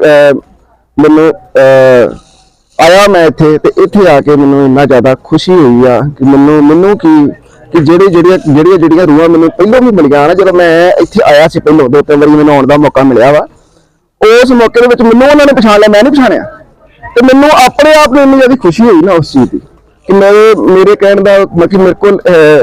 ਮੈਨੂੰ ਅਹ, ਆਇਆ ਮੈਂ ਇੱਥੇ ਤੇ ਇੱਥੇ ਆ ਕੇ ਮੈਨੂੰ ਇੰਨਾ ਜ਼ਿਆਦਾ ਖੁਸ਼ੀ ਹੋਈ ਆ ਕਿ ਮੈਨੂੰ ਮੈਨੂੰ ਕੀ ਕਿ ਜਿਹੜੇ ਜਿਹੜੀਆਂ ਜਿਹੜੀਆਂ ਜਿਹੜੀਆਂ ਰੂਹਾਂ ਮੈਨੂੰ ਪਹਿਲਾਂ ਵੀ ਮਿਲੀਆਂ ਨਾ ਜਦੋਂ ਮੈਂ ਇੱਥੇ ਆਇਆ ਸੀ ਪਹਿਲਾਂ ਦੋ ਤਿੰਨ ਵਾਰੀ ਮੈਨੂੰ ਆਉਣ ਦਾ ਮੌਕਾ ਮਿਲਿਆ ਵਾ ਉਸ ਮੌਕੇ ਦੇ ਵਿੱਚ ਮੈਨੂੰ ਉਹਨਾਂ ਨੇ ਪਛਾਣ ਲਿਆ ਮੈਂ ਨਹੀਂ ਪਛਾਣਿਆ। ਤੇ ਮੈਨੂੰ ਆਪਣੇ ਆਪ ਨੂੰ ਇੰਨੀ ਜ਼ਿਆਦਾ ਖੁਸ਼ੀ ਹੋਈ ਨਾ ਉਸ ਚੀਜ਼ ਦੀ ਕਿ ਮੇਰੇ ਮੇਰੇ ਕਹਿਣ ਦਾ ਮਤਲਬ ਕਿ ਮੇਰੇ ਕੋਲ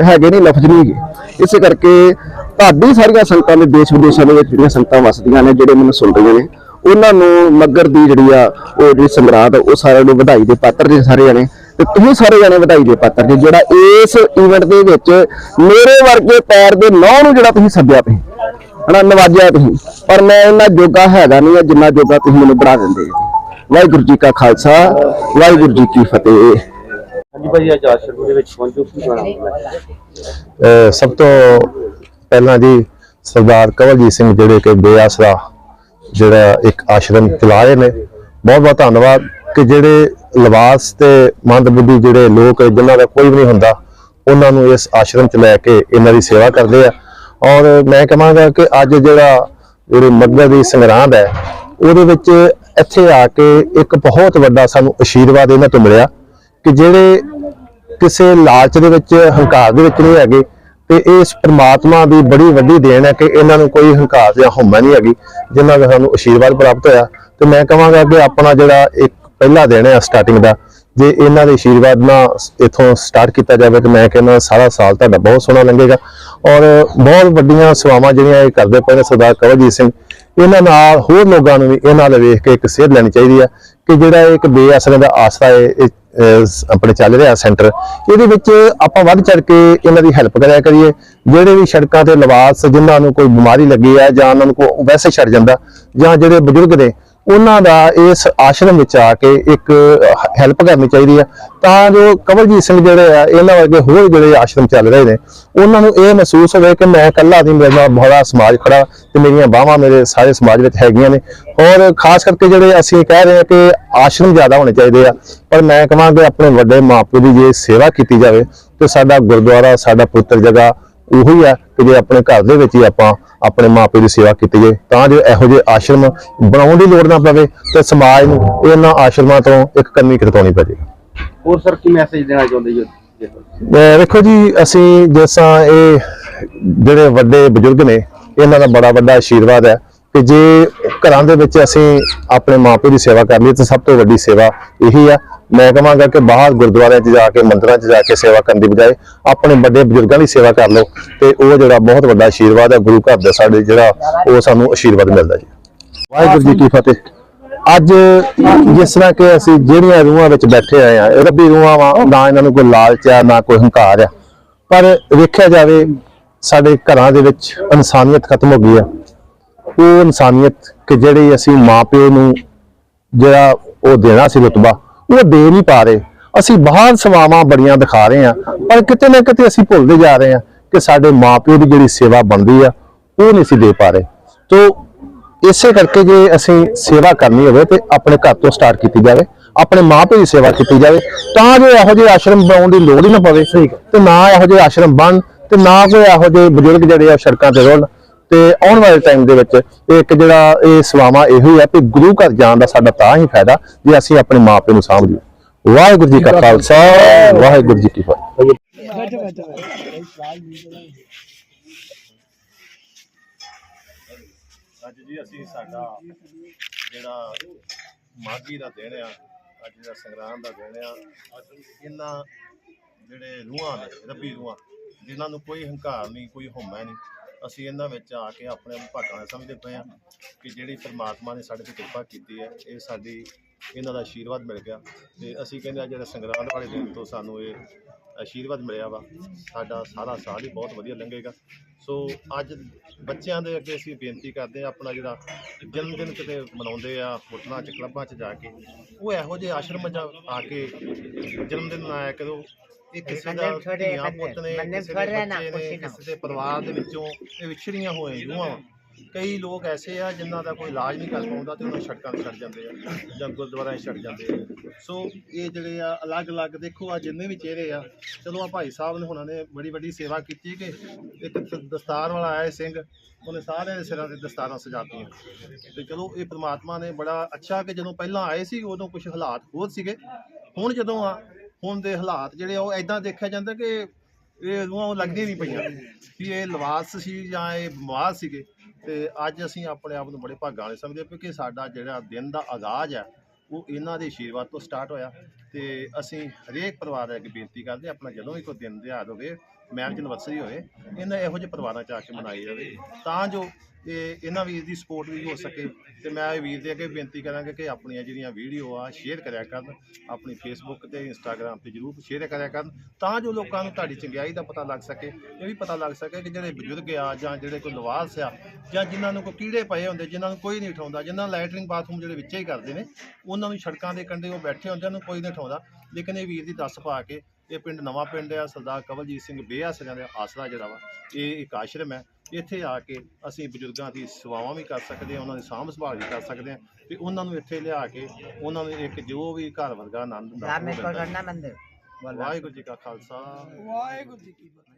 ਹੈਗੇ ਨਹੀਂ ਲਫ਼ਜ਼ ਨਹੀਂ ਹੈਗੇ। ਇਸੇ ਕਰਕੇ ਤੁਹਾਡੀ ਸਾਰੀਆਂ ਸੰਗਤਾਂ ਦੇ ਦੇਸ਼ ਵਿਦੇਸ਼ਾਂ ਦੇ ਵਿੱਚ ਜਿਹੜੀਆਂ ਸੰਗਤਾਂ ਵਸਦੀਆਂ ਨੇ ਜਿਹੜੇ ਮੈਨੂੰ ਸੁਣ ਰਹੀਆਂ ਨੇ ਉਹਨਾਂ ਨੂੰ ਨਗਰ ਦੀ ਜਿਹੜੀ ਆ ਉਹ ਜਿਹੜੀ ਸੰਗਰਾਤ ਆ, ਉਹ ਸਾਰਿਆਂ ਨੂੰ ਵਧਾਈ ਦੇ ਪਾਤਰ ਜੇ ਸਾਰੇ ਜਣੇ ਤੇ ਤੁਸੀਂ ਸਾਰੇ ਜਣੇ ਵਧਾਈ ਦੇ ਪਾਤਰ ਜੇ ਜਿਹੜਾ ਇਸ ਇਵੈਂਟ ਦੇ ਵਿੱਚ ਮੇਰੇ ਵਰਗੇ ਪੈਰ ਦੇ ਨੌ ਨੂੰ ਜਿਹੜਾ ਤੁਸੀਂ ਸੱਦਿਆ ਤੁਸੀਂ। ਹਨਾ ਨਵਾਜਿਆ ਤੁਸੀਂ। ਪਰ ਮੈਂ ਇਹਨਾਂ ਜੋਗਾ ਹੈਗਾ ਨਹੀਂ ਆ ਜਿੰਨਾ ਜੋਗਾ ਤੁਸੀਂ ਮੈਨੂੰ ਬਣਾ ਦਿੰਦੇ ਜੀ। ਵਾਹਿਗੁਰੂ ਜੀ ਕਾ ਖਾਲਸਾ ਵਾਹਿਗੁਰੂ ਜੀ ਕੀ ਫਤਿਹ। ਹਾਂਜੀ ਭਾਜੀ ਅੱਜ ਆਸ਼ਰਮ ਦੇ ਵਿੱਚ ਪਹੁੰਚੋ ਕੀ ਅਹ ਸਭ ਤੋਂ ਪਹਿਲਾਂ ਜੀ ਸਰਦਾਰ ਕਵਲਜੀਤ ਸਿੰਘ ਜਿਹੜੇ ਕਿ ਬੇਆਸਰਾ ਜਿਹੜਾ ਇੱਕ ਆਸ਼ਰਮ ਚਲਾ ਰਹੇ ਨੇ ਬਹੁਤ ਬਹੁਤ ਧੰਨਵਾਦ ਕਿ ਜਿਹੜੇ ਲਿਬਾਸ ਤੇ ਮੰਦਬੁੱਧੀ ਜਿਹੜੇ ਲੋਕ ਜਿਨ੍ਹਾਂ ਦਾ ਕੋਈ ਵੀ ਨਹੀਂ ਹੁੰਦਾ ਉਹਨਾਂ ਨੂੰ ਇਸ ਆਸ਼ਰਮ ਚ ਲੈ ਕੇ ਇਹਨਾਂ ਦੀ ਸੇਵਾ ਕਰਦੇ ਆ। ਔਰ ਮੈਂ ਕਹਾਂਗਾ ਕਿ ਅੱਜ ਜਿਹੜਾ ਜਿਹੜੀ ਮੱਗਰ ਦੀ ਸੰਗਰਾਂਦ ਹੈ ਉਹਦੇ ਵਿੱਚ ਇੱਥੇ ਆ ਕੇ ਇੱਕ ਬਹੁਤ ਵੱਡਾ ਸਾਨੂੰ ਅਸ਼ੀਰਵਾਦ ਇਹਨਾਂ ਤੋਂ ਮਿਲਿਆ ਕਿ ਜਿਹੜੇ ਕਿਸੇ ਲਾਲਚ ਦੇ ਵਿੱਚ, ਹੰਕਾਰ ਦੇ ਵਿੱਚ ਨਹੀਂ ਹੈਗੇ, ਤੇ ਇਸ ਪ੍ਰਮਾਤਮਾ ਦੀ ਬੜੀ ਵੱਡੀ ਦੇਣ ਹੈ ਕਿ ਇਹਨਾਂ ਨੂੰ ਕੋਈ ਹੰਕਾਰ ਜਾਂ ਹਉਮੈ ਨਹੀਂ ਹੈਗੀ, ਜਿਨ੍ਹਾਂ ਦਾ ਸਾਨੂੰ ਅਸ਼ੀਰਵਾਦ ਪ੍ਰਾਪਤ ਹੋਇਆ। ਤੇ ਮੈਂ ਕਹਾਂਗਾ ਕਿ ਆਪਣਾ ਜਿਹੜਾ ਇੱਕ ਪਹਿਲਾ ਦਿਨ ਹੈ ਸਟਾਰਟਿੰਗ ਦਾ, ਜੇ ਇਹਨਾਂ ਦੇ ਅਸ਼ੀਰਵਾਦ ਨਾਲ ਇਥੋਂ ਸਟਾਰਟ ਕੀਤਾ ਜਾਵੇ ਤੇ ਮੈਂ ਕਹਿੰਦਾ ਸਾਰਾ ਸਾਲ ਤੁਹਾਡਾ ਬਹੁਤ ਸੋਹਣਾ ਲੰਘੇਗਾ। ਔਰ ਬਹੁਤ ਵੱਡੀਆਂ ਸੇਵਾਵਾਂ ਜਿਹੜੀਆਂ ਇਹ ਕਰਦੇ ਪਏ ਨੇ ਸਰਦਾਰ ਕਵਲਜੀਤ ਸਿੰਘ ਇਹਨਾਂ ਨਾਲ ਹੋਰ ਲੋਕਾਂ ਨੂੰ ਵੀ ਇਹਨਾਂ ਨਾਲ ਵੇਖ ਕੇ ਇੱਕ ਸੇਧ ਲੈਣੀ ਚਾਹੀਦੀ ਹੈ ਕਿ ਜਿਹੜਾ ਇਹ ਇੱਕ ਬੇਅਸਰ ਦਾ ਆਸਰਾ ਹੈ ਇਹ ਆਪਣੇ ਚੱਲ ਰਿਹਾ ਸੈਂਟਰ, ਇਹਦੇ ਵਿੱਚ ਆਪਾਂ ਵੱਧ ਚੜ ਕੇ ਇਹਨਾਂ ਦੀ ਹੈਲਪ ਕਰਿਆ ਕਰੀਏ। ਜਿਹੜੇ ਵੀ ਸੜਕਾਂ ਤੇ ਲਵਾਸ ਜਿਨ੍ਹਾਂ ਨੂੰ ਕੋਈ ਬਿਮਾਰੀ ਲੱਗੀ ਹੈ ਜਾਂ ਉਹਨਾਂ ਨੂੰ ਕੋਈ ਵੈਸੇ ਛੱਡ ਜਾਂਦਾ ਜਾਂ ਜਿਹੜੇ ਬਜ਼ੁਰਗ ਨੇ ਉਹਨਾਂ ਦਾ ਇਸ ਆਸ਼ਰਮ ਵਿੱਚ ਆ ਕੇ ਇੱਕ ਹੈਲਪ ਕਰਨੀ ਚਾਹੀਦੀ ਹੈ ਤਾਂ ਜੋ ਕਵਲਜੀਤ ਸਿੰਘ ਜਿਹੜੇ ਆ, ਇਹਨਾਂ ਵਰਗੇ ਹੋਰ ਜਿਹੜੇ ਆਸ਼ਰਮ ਚੱਲ ਰਹੇ ਨੇ, ਉਹਨਾਂ ਨੂੰ ਇਹ ਮਹਿਸੂਸ ਹੋਵੇ ਕਿ ਮੈਂ ਇਕੱਲਾ ਨਹੀਂ, ਮੇਰੇ ਨਾਲ ਬੜਾ ਸਮਾਜ ਖੜਾ ਤੇ ਮੇਰੀਆਂ ਬਾਹਾਂ ਮੇਰੇ ਸਾਰੇ ਸਮਾਜ ਵਿੱਚ ਹੈਗੀਆਂ ਨੇ। ਔਰ ਖਾਸ ਕਰਕੇ ਜਿਹੜੇ ਅਸੀਂ ਕਹਿ ਰਹੇ ਹਾਂ ਕਿ ਆਸ਼ਰਮ ਜ਼ਿਆਦਾ ਹੋਣੇ ਚਾਹੀਦੇ ਆ, ਪਰ ਮੈਂ ਕਹਾਂਗਾ ਆਪਣੇ ਵੱਡੇ ਮਾਪੇ ਦੀ ਜੇ ਸੇਵਾ ਕੀਤੀ ਜਾਵੇ, ਤੇ ਸਾਡਾ ਗੁਰਦੁਆਰਾ, ਸਾਡਾ ਪੁੱਤਰ ਜਗ੍ਹਾ ਉਹੀ ਆ ਕਿ ਜੇ ਆਪਣੇ ਘਰ ਦੇ ਵਿੱਚ ਹੀ ਆਪਾਂ ਆਪਣੇ ਮਾਪੇ ਦੀ ਸੇਵਾ ਕੀਤੀ ਜਾਏ ਤਾਂ ਜੋ ਇਹੋ ਜਿਹੇ ਆਸ਼ਰਮ ਬਣਾਉਣ ਦੀ ਲੋੜ ਨਾ ਪਵੇ ਤੇ ਸਮਾਜ ਨੂੰ ਇਹਨਾਂ ਆਸ਼ਰਮਾਂ ਤੋਂ ਇੱਕ ਕੰਨੀ ਖਿਤਾਉਣੀ ਪਵੇ ਹੋਰ ਸਰ ਕੀ ਮੈਸੇਜ ਦੇਣਾ ਚਾਹੁੰਦੇ ਜੀ ਵੇਖੋ ਜੀ ਅਸੀਂ ਜਿਸਾਂ ਇਹ ਜਿਹੜੇ ਵੱਡੇ ਬਜ਼ੁਰਗ ਨੇ ਇਹਨਾਂ ਦਾ ਬੜਾ ਵੱਡਾ ਆਸ਼ੀਰਵਾਦ ਹੈ ਕਿ ਜੇ ਘਰਾਂ ਦੇ ਵਿੱਚ ਅਸੀਂ ਆਪਣੇ ਮਾਪੇ ਦੀ ਸੇਵਾ ਕਰ ਲਈ ਤਾਂ ਸਭ ਤੋਂ ਵੱਡੀ ਸੇਵਾ ਇਹੀ ਆ। ਮੈਂ ਕਹਾਂਗਾ ਕਿ ਬਾਹਰ ਗੁਰਦੁਆਰਿਆਂ 'ਚ ਜਾ ਕੇ, ਮੰਦਰਾਂ 'ਚ ਜਾ ਕੇ ਸੇਵਾ ਕਰਨ ਦੀ ਬਜਾਏ ਆਪਣੇ ਵੱਡੇ ਬਜ਼ੁਰਗਾਂ ਦੀ ਸੇਵਾ ਕਰ ਲਓ ਤੇ ਉਹ ਜਿਹੜਾ ਬਹੁਤ ਵੱਡਾ ਆਸ਼ੀਰਵਾਦ ਹੈ ਗੁਰੂ ਘਰ ਦਾ ਸਾਡੇ ਜਿਹੜਾ, ਉਹ ਸਾਨੂੰ ਆਸ਼ੀਰਵਾਦ ਮਿਲਦਾ ਜੀ। ਵਾਹਿਗੁਰੂ ਜੀ ਕੀ ਫਤਿਹ। ਅੱਜ ਜਿਸ ਤਰ੍ਹਾਂ ਕਿ ਅਸੀਂ ਜਿਹੜੀਆਂ ਰੂਹਾਂ ਵਿੱਚ ਬੈਠੇ ਆਏ ਆ ਰੱਬੀ ਰੂਹਾਂ ਵਾ, ਨਾ ਇਹਨਾਂ ਨੂੰ ਕੋਈ ਲਾਲਚ ਆ, ਨਾ ਕੋਈ ਹੰਕਾਰ ਆ। ਪਰ ਵੇਖਿਆ ਜਾਵੇ, ਸਾਡੇ ਘਰਾਂ ਦੇ ਵਿੱਚ ਇਨਸਾਨੀਅਤ ਖਤਮ ਹੋ ਗਈ ਆ। ਉਹ ਇਨਸਾਨੀਅਤ ਕਿ ਜਿਹੜੀ ਅਸੀਂ ਮਾਪਿਓ ਨੂੰ ਜਿਹੜਾ ਉਹ ਦੇਣਾ ਸੀ ਰੁਤਬਾ ਉਹ ਦੇ ਨਹੀਂ ਪਾ ਰਹੇ। ਅਸੀਂ ਬਾਹਰ ਸੇਵਾਵਾਂ ਬੜੀਆਂ ਦਿਖਾ ਰਹੇ ਆ ਪਰ ਕਿਤੇ ਨਾ ਕਿਤੇ ਅਸੀਂ ਭੁੱਲਦੇ ਜਾ ਰਹੇ ਆ ਕਿ ਸਾਡੇ ਮਾਪਿਓ ਦੀ ਜਿਹੜੀ ਸੇਵਾ ਬਣਦੀ ਆ ਉਹ ਨਹੀਂ ਅਸੀਂ ਦੇ ਪਾ ਰਹੇ। ਤੋ ਇਸੇ ਕਰਕੇ ਜੇ ਅਸੀਂ ਸੇਵਾ ਕਰਨੀ ਹੋਵੇ ਤੇ ਆਪਣੇ ਘਰ ਤੋਂ ਸਟਾਰਟ ਕੀਤੀ ਜਾਵੇ ਆਪਣੇ ਮਾਪਿਓ ਦੀ ਸੇਵਾ ਕੀਤੀ ਜਾਵੇ ਤਾਂ ਜੋ ਇਹੋ ਜਿਹੇ ਆਸ਼ਰਮ ਬਣਾਉਣ ਦੀ ਲੋੜ ਹੀ ਨਾ ਪਵੇ ਤੇ ਨਾ ਇਹੋ ਜਿਹੇ ਆਸ਼ਰਮ ਬਣ ਤੇ ਨਾ ਕੋਈ ਇਹੋ ਜਿਹੇ ਬਜ਼ੁਰਗ ਜਿਹੜੇ ਆ ਸੜਕਾਂ ਤੇ ਰੋਣ ਤੇ ਆਉਣ ਵਾਲੇ ਟਾਈਮ ਦੇ ਵਿੱਚ ਇਹ ਇੱਕ ਜਿਹੜਾ ਇਹ ਸਵਾਮਾ ਇਹੋ ਹੀ ਹੈ ਕਿ ਗੁਰੂ ਘਰ ਜਾਣ ਦਾ ਸਾਡਾ ਤਾਂ ਹੀ ਫਾਇਦਾ ਜੇ ਅਸੀਂ ਆਪਣੇ ਮਾਪਿਆਂ ਨੂੰ ਸਾਂਭ ਲਈਏ ਵਾਹਿਗੁਰੂ ਜੀ ਕਾ ਖਾਲਸਾ ਵਾਹਿਗੁਰੂ ਜੀ ਕੀ ਫਤਿਹ। ਅੱਜ ਜੀ ਅਸੀਂ ਸਾਡਾ ਜਿਹੜਾ ਮਾਘੀ ਦਾ ਦਿਨ ਆ ਅੱਜ ਜਿਹੜਾ ਸੰਗਰਾਮ ਦਾ ਦਿਨ ਆ ਇਹਨਾਂ ਜਿਹੜੇ ਰੂਹਾਂ ਨੇ ਰੱਬੀ ਰੂਹਾਂ ਜਿਨ੍ਹਾਂ ਨੂੰ ਕੋਈ ਹੰਕਾਰ ਨਹੀਂ ਕੋਈ ਹਉਮੈ ਨਹੀਂ ਅਸੀਂ ਇਹਨਾਂ ਵਿੱਚ ਆ ਕੇ ਆਪਣੇ ਆਪ ਨੂੰ ਭਾਗਾਂ ਵਾਲੇ ਸਮਝਦੇ ਪਏ ਹਾਂ ਕਿ ਜਿਹੜੀ ਪਰਮਾਤਮਾ ਨੇ ਸਾਡੇ ਤੇ ਕਿਰਪਾ ਕੀਤੀ ਹੈ, ਇਹ ਸਾਡੀ, ਇਹਨਾਂ ਦਾ ਆਸ਼ੀਰਵਾਦ ਮਿਲ ਗਿਆ ਤੇ ਅਸੀਂ ਕਹਿੰਦੇ ਆ ਜਿਹੜਾ ਸੰਗਰਾਂਦ ਵਾਲੇ ਦਿਨ ਤੋਂ ਸਾਨੂੰ ਇਹ ਆਸ਼ੀਰਵਾਦ ਮਿਲਿਆ ਵਾ, ਸਾਡਾ ਸਾਰਾ ਸਾਲ ਹੀ ਬਹੁਤ ਵਧੀਆ ਲੰਘੇਗਾ। ਸੋ ਅੱਜ ਬੱਚਿਆਂ ਦੇ ਅੱਗੇ ਅਸੀਂ ਬੇਨਤੀ ਕਰਦੇ ਆ ਆਪਣਾ ਜਿਹੜਾ ਜਨਮ ਦਿਨ ਕਿਤੇ ਮਨਾਉਂਦੇ ਆ, ਹੋਟਲਾਂ 'ਚ, ਕਲੱਬਾਂ 'ਚ ਜਾ ਕੇ, ਉਹ ਇਹੋ ਜਿਹੇ ਆਸ਼ਰਮ ਜਾ ਆ ਕੇ ਜਨਮ ਦਿਨ ਮਨਾਇਆ ਕਰੋ। ਇਹ ਕਿਸੇ ਦਾ ਧੀਆਂ ਪੁੱਤ ਨੇ ਕਿਸੇ ਦੇ ਬੱਚੇ ਨੇ ਕਿਸੇ ਦੇ ਪਰਿਵਾਰ ਦੇ ਵਿੱਚੋਂ ਇਹ ਵਿਛੜੀਆਂ ਹੋਏ ਰੂਹਾਂ। ਕਈ ਲੋਕ ਐਸੇ ਆ ਜਿਨ੍ਹਾਂ ਦਾ ਕੋਈ ਇਲਾਜ ਨਹੀਂ ਕਰ ਪਾਉਂਦਾ ਤੇ ਉਹਨਾਂ ਸੜਕਾਂ 'ਤੇ ਛੱਡ ਜਾਂਦੇ ਆ ਜਾਂ ਗੁਰਦੁਆਰਿਆਂ 'ਚ ਛੱਡ ਜਾਂਦੇ ਆ। ਸੋ ਇਹ ਜਿਹੜੇ ਆ ਅਲੱਗ-ਅਲੱਗ ਦੇਖੋ ਆ ਜਿੰਨੇ ਵੀ ਚਿਹਰੇ ਆ ਚਲੋ ਆ ਭਾਈ ਸਾਹਿਬ ਨੇ ਹੁਣਾਂ ਨੇ ਬੜੀ ਵੱਡੀ ਸੇਵਾ ਕੀਤੀ ਕਿ ਇੱਕ ਦਸਤਾਰ ਵਾਲਾ ਆਇਆ ਸਿੰਘ ਉਹਨੇ ਸਾਰਿਆਂ ਦੇ ਸਿਰਾਂ ਤੇ ਦਸਤਾਰਾਂ ਸਜਾਤੀਆਂ। ਤੇ ਚਲੋ ਇਹ ਪ੍ਰਮਾਤਮਾ ਨੇ ਬੜਾ ਅੱਛਾ ਕਿ ਜਦੋਂ ਪਹਿਲਾਂ ਆਏ ਸੀ ਉਦੋਂ ਕੁਝ ਹਾਲਾਤ ਹੋਰ ਸੀਗੇ ਹੁਣ ਜਦੋਂ ਆ ਹੁਣ ਦੇ ਹਾਲਾਤ ਜਿਹੜੇ ਆ, ਉਹ ਐਦਾਂ ਦੇਖਿਆ ਜਾਂਦਾ ਕਿ ਇਹ ਉਹ ਲੱਗਦੀਆਂ ਨਹੀਂ ਪਈਆਂ। ਵੀ ਇਹ ਲਵਾਸ ਸੀ ਜਾਂ ਇਹ ਬਿਮਾਰ ਸੀਗੇ। ਤੇ ਅੱਜ ਅਸੀਂ ਆਪਣੇ ਆਪ ਨੂੰ ਬੜੇ ਭਾਗਾਂ ਵਾਲੇ ਸਮਝਦੇ ਹਾਂ ਕਿ ਸਾਡਾ ਜਿਹੜਾ ਦਿਨ ਦਾ ਆਗਾਜ਼ ਹੈ ਉਹ ਇਹਨਾਂ ਦੇ ਆਸ਼ੀਰਵਾਦ ਤੋਂ ਸਟਾਰਟ ਹੋਇਆ। ਤੇ ਅਸੀਂ ਹਰੇਕ ਪਰਿਵਾਰ ਅੱਗੇ ਬੇਨਤੀ ਕਰਦੇ ਆਪਣਾ ਜਦੋਂ ਵੀ ਕੋਈ ਦਿਨ ਦਿਹਾੜ ਹੋਵੇ ਮੈਰਿਜ ਐਨਵਰਸਰੀ ਹੋਵੇ, ਇਹਨਾਂ ਇਹੋ ਜਿਹੇ ਪਰਿਵਾਰਾਂ 'ਚ ਆ ਕੇ ਮਨਾਈ ਜਾਵੇ। ਤਾਂ ਜੋ ਇਹ ਇਹਨਾਂ ਵੀਰ ਦੀ ਸਪੋਰਟ ਵੀ ਹੋ ਸਕੇ ਤੇ ਮੈਂ ਇਹ ਵੀਰ ਦੇ ਅੱਗੇ ਬੇਨਤੀ ਕਰਾਂਗਾ ਕਿ ਆਪਣੀਆਂ ਜਿਹੜੀਆਂ ਵੀਡੀਓ ਆ ਸ਼ੇਅਰ ਕਰਿਆ ਕਰਨ। ਆਪਣੀ ਫੇਸਬੁੱਕ ਤੇ ਇੰਸਟਾਗ੍ਰam ਤੇ ਜਰੂਰ ਸ਼ੇਅਰ ਕਰਿਆ ਕਰਨ। ਤਾਂ ਜੋ ਲੋਕਾਂ ਨੂੰ ਤੁਹਾਡੀ ਚੰਗਿਆਈ ਦਾ ਪਤਾ ਲੱਗ ਸਕੇ, ਇਹ ਵੀ ਪਤਾ ਲੱਗ ਸਕੇ ਕਿ ਜਿਹੜੇ ਬਜ਼ੁਰਗ ਆ ਜਾਂ ਜਿਹੜੇ ਕੋਈ ਲਵਾਸ ਆ ਜਾਂ ਜਿਨ੍ਹਾਂ ਨੂੰ ਕੋਈ ਕੀੜੇ ਪਏ ਹੁੰਦੇ, ਜਿਨ੍ਹਾਂ ਨੂੰ ਕੋਈ ਨਹੀਂ ਉਠਾਉਂਦਾ, ਜਿਨ੍ਹਾਂ ਲੈਟਰਿੰਗ ਬਾਥਰੂਮ ਜਿਹੜੇ ਵਿੱਚੇ ਹੀ ਕਰਦੇ ਨੇ, ਉਹਨਾਂ ਨੂੰ ਸੜਕਾਂ ਦੇ ਕੰਢੇ ਉਹ ਬੈਠੇ ਹੁੰਦੇ ਉਹਨਾਂ ਨੂੰ ਕੋਈ ਨਹੀਂ ਉਠਾਉਂਦਾ। ਲੇਕਿਨ ਇਹ ਵੀਰ ਦੀ ਦੱਸ ਪਾ ਕੇ ਇਹ ਪਿੰਡ ਨਵਾਂ ਪਿੰਡ ਆ ਸਰਦਾਰ ਕਵਲਜੀਤ ਸਿੰਘ ਬੇਆਸਰਿਆਂ ਦਾ ਆਸਰਾ ਜਿਹੜਾ ਵਾ ਇਹ ਇੱਕ ਆਸ਼ਰਮ ਹੈ। ਇੱਥੇ ਆ ਕੇ ਅਸੀਂ ਬਜ਼ੁਰਗਾਂ ਦੀ ਸੇਵਾਵਾਂ ਵੀ ਕਰ ਸਕਦੇ ਹਾਂ ਉਹਨਾਂ ਦੀ ਸਾਂਭ ਸੰਭਾਲ ਵੀ ਕਰ ਸਕਦੇ ਹਾਂ ਤੇ ਉਹਨਾਂ ਨੂੰ ਇੱਥੇ ਲਿਆ ਕੇ ਉਹਨਾਂ ਨੂੰ ਇੱਕ ਜੋ ਵੀ ਘਰ ਵਰਗਾ ਆਨੰਦ ਹੁੰਦਾ ਹੈ। ਵਾਹਿਗੁਰੂ ਜੀ ਕਾ ਖਾਲਸਾ। ਵਾਹਿਗੁਰੂ ਜੀ ਕੀ ਫਤਿਹ।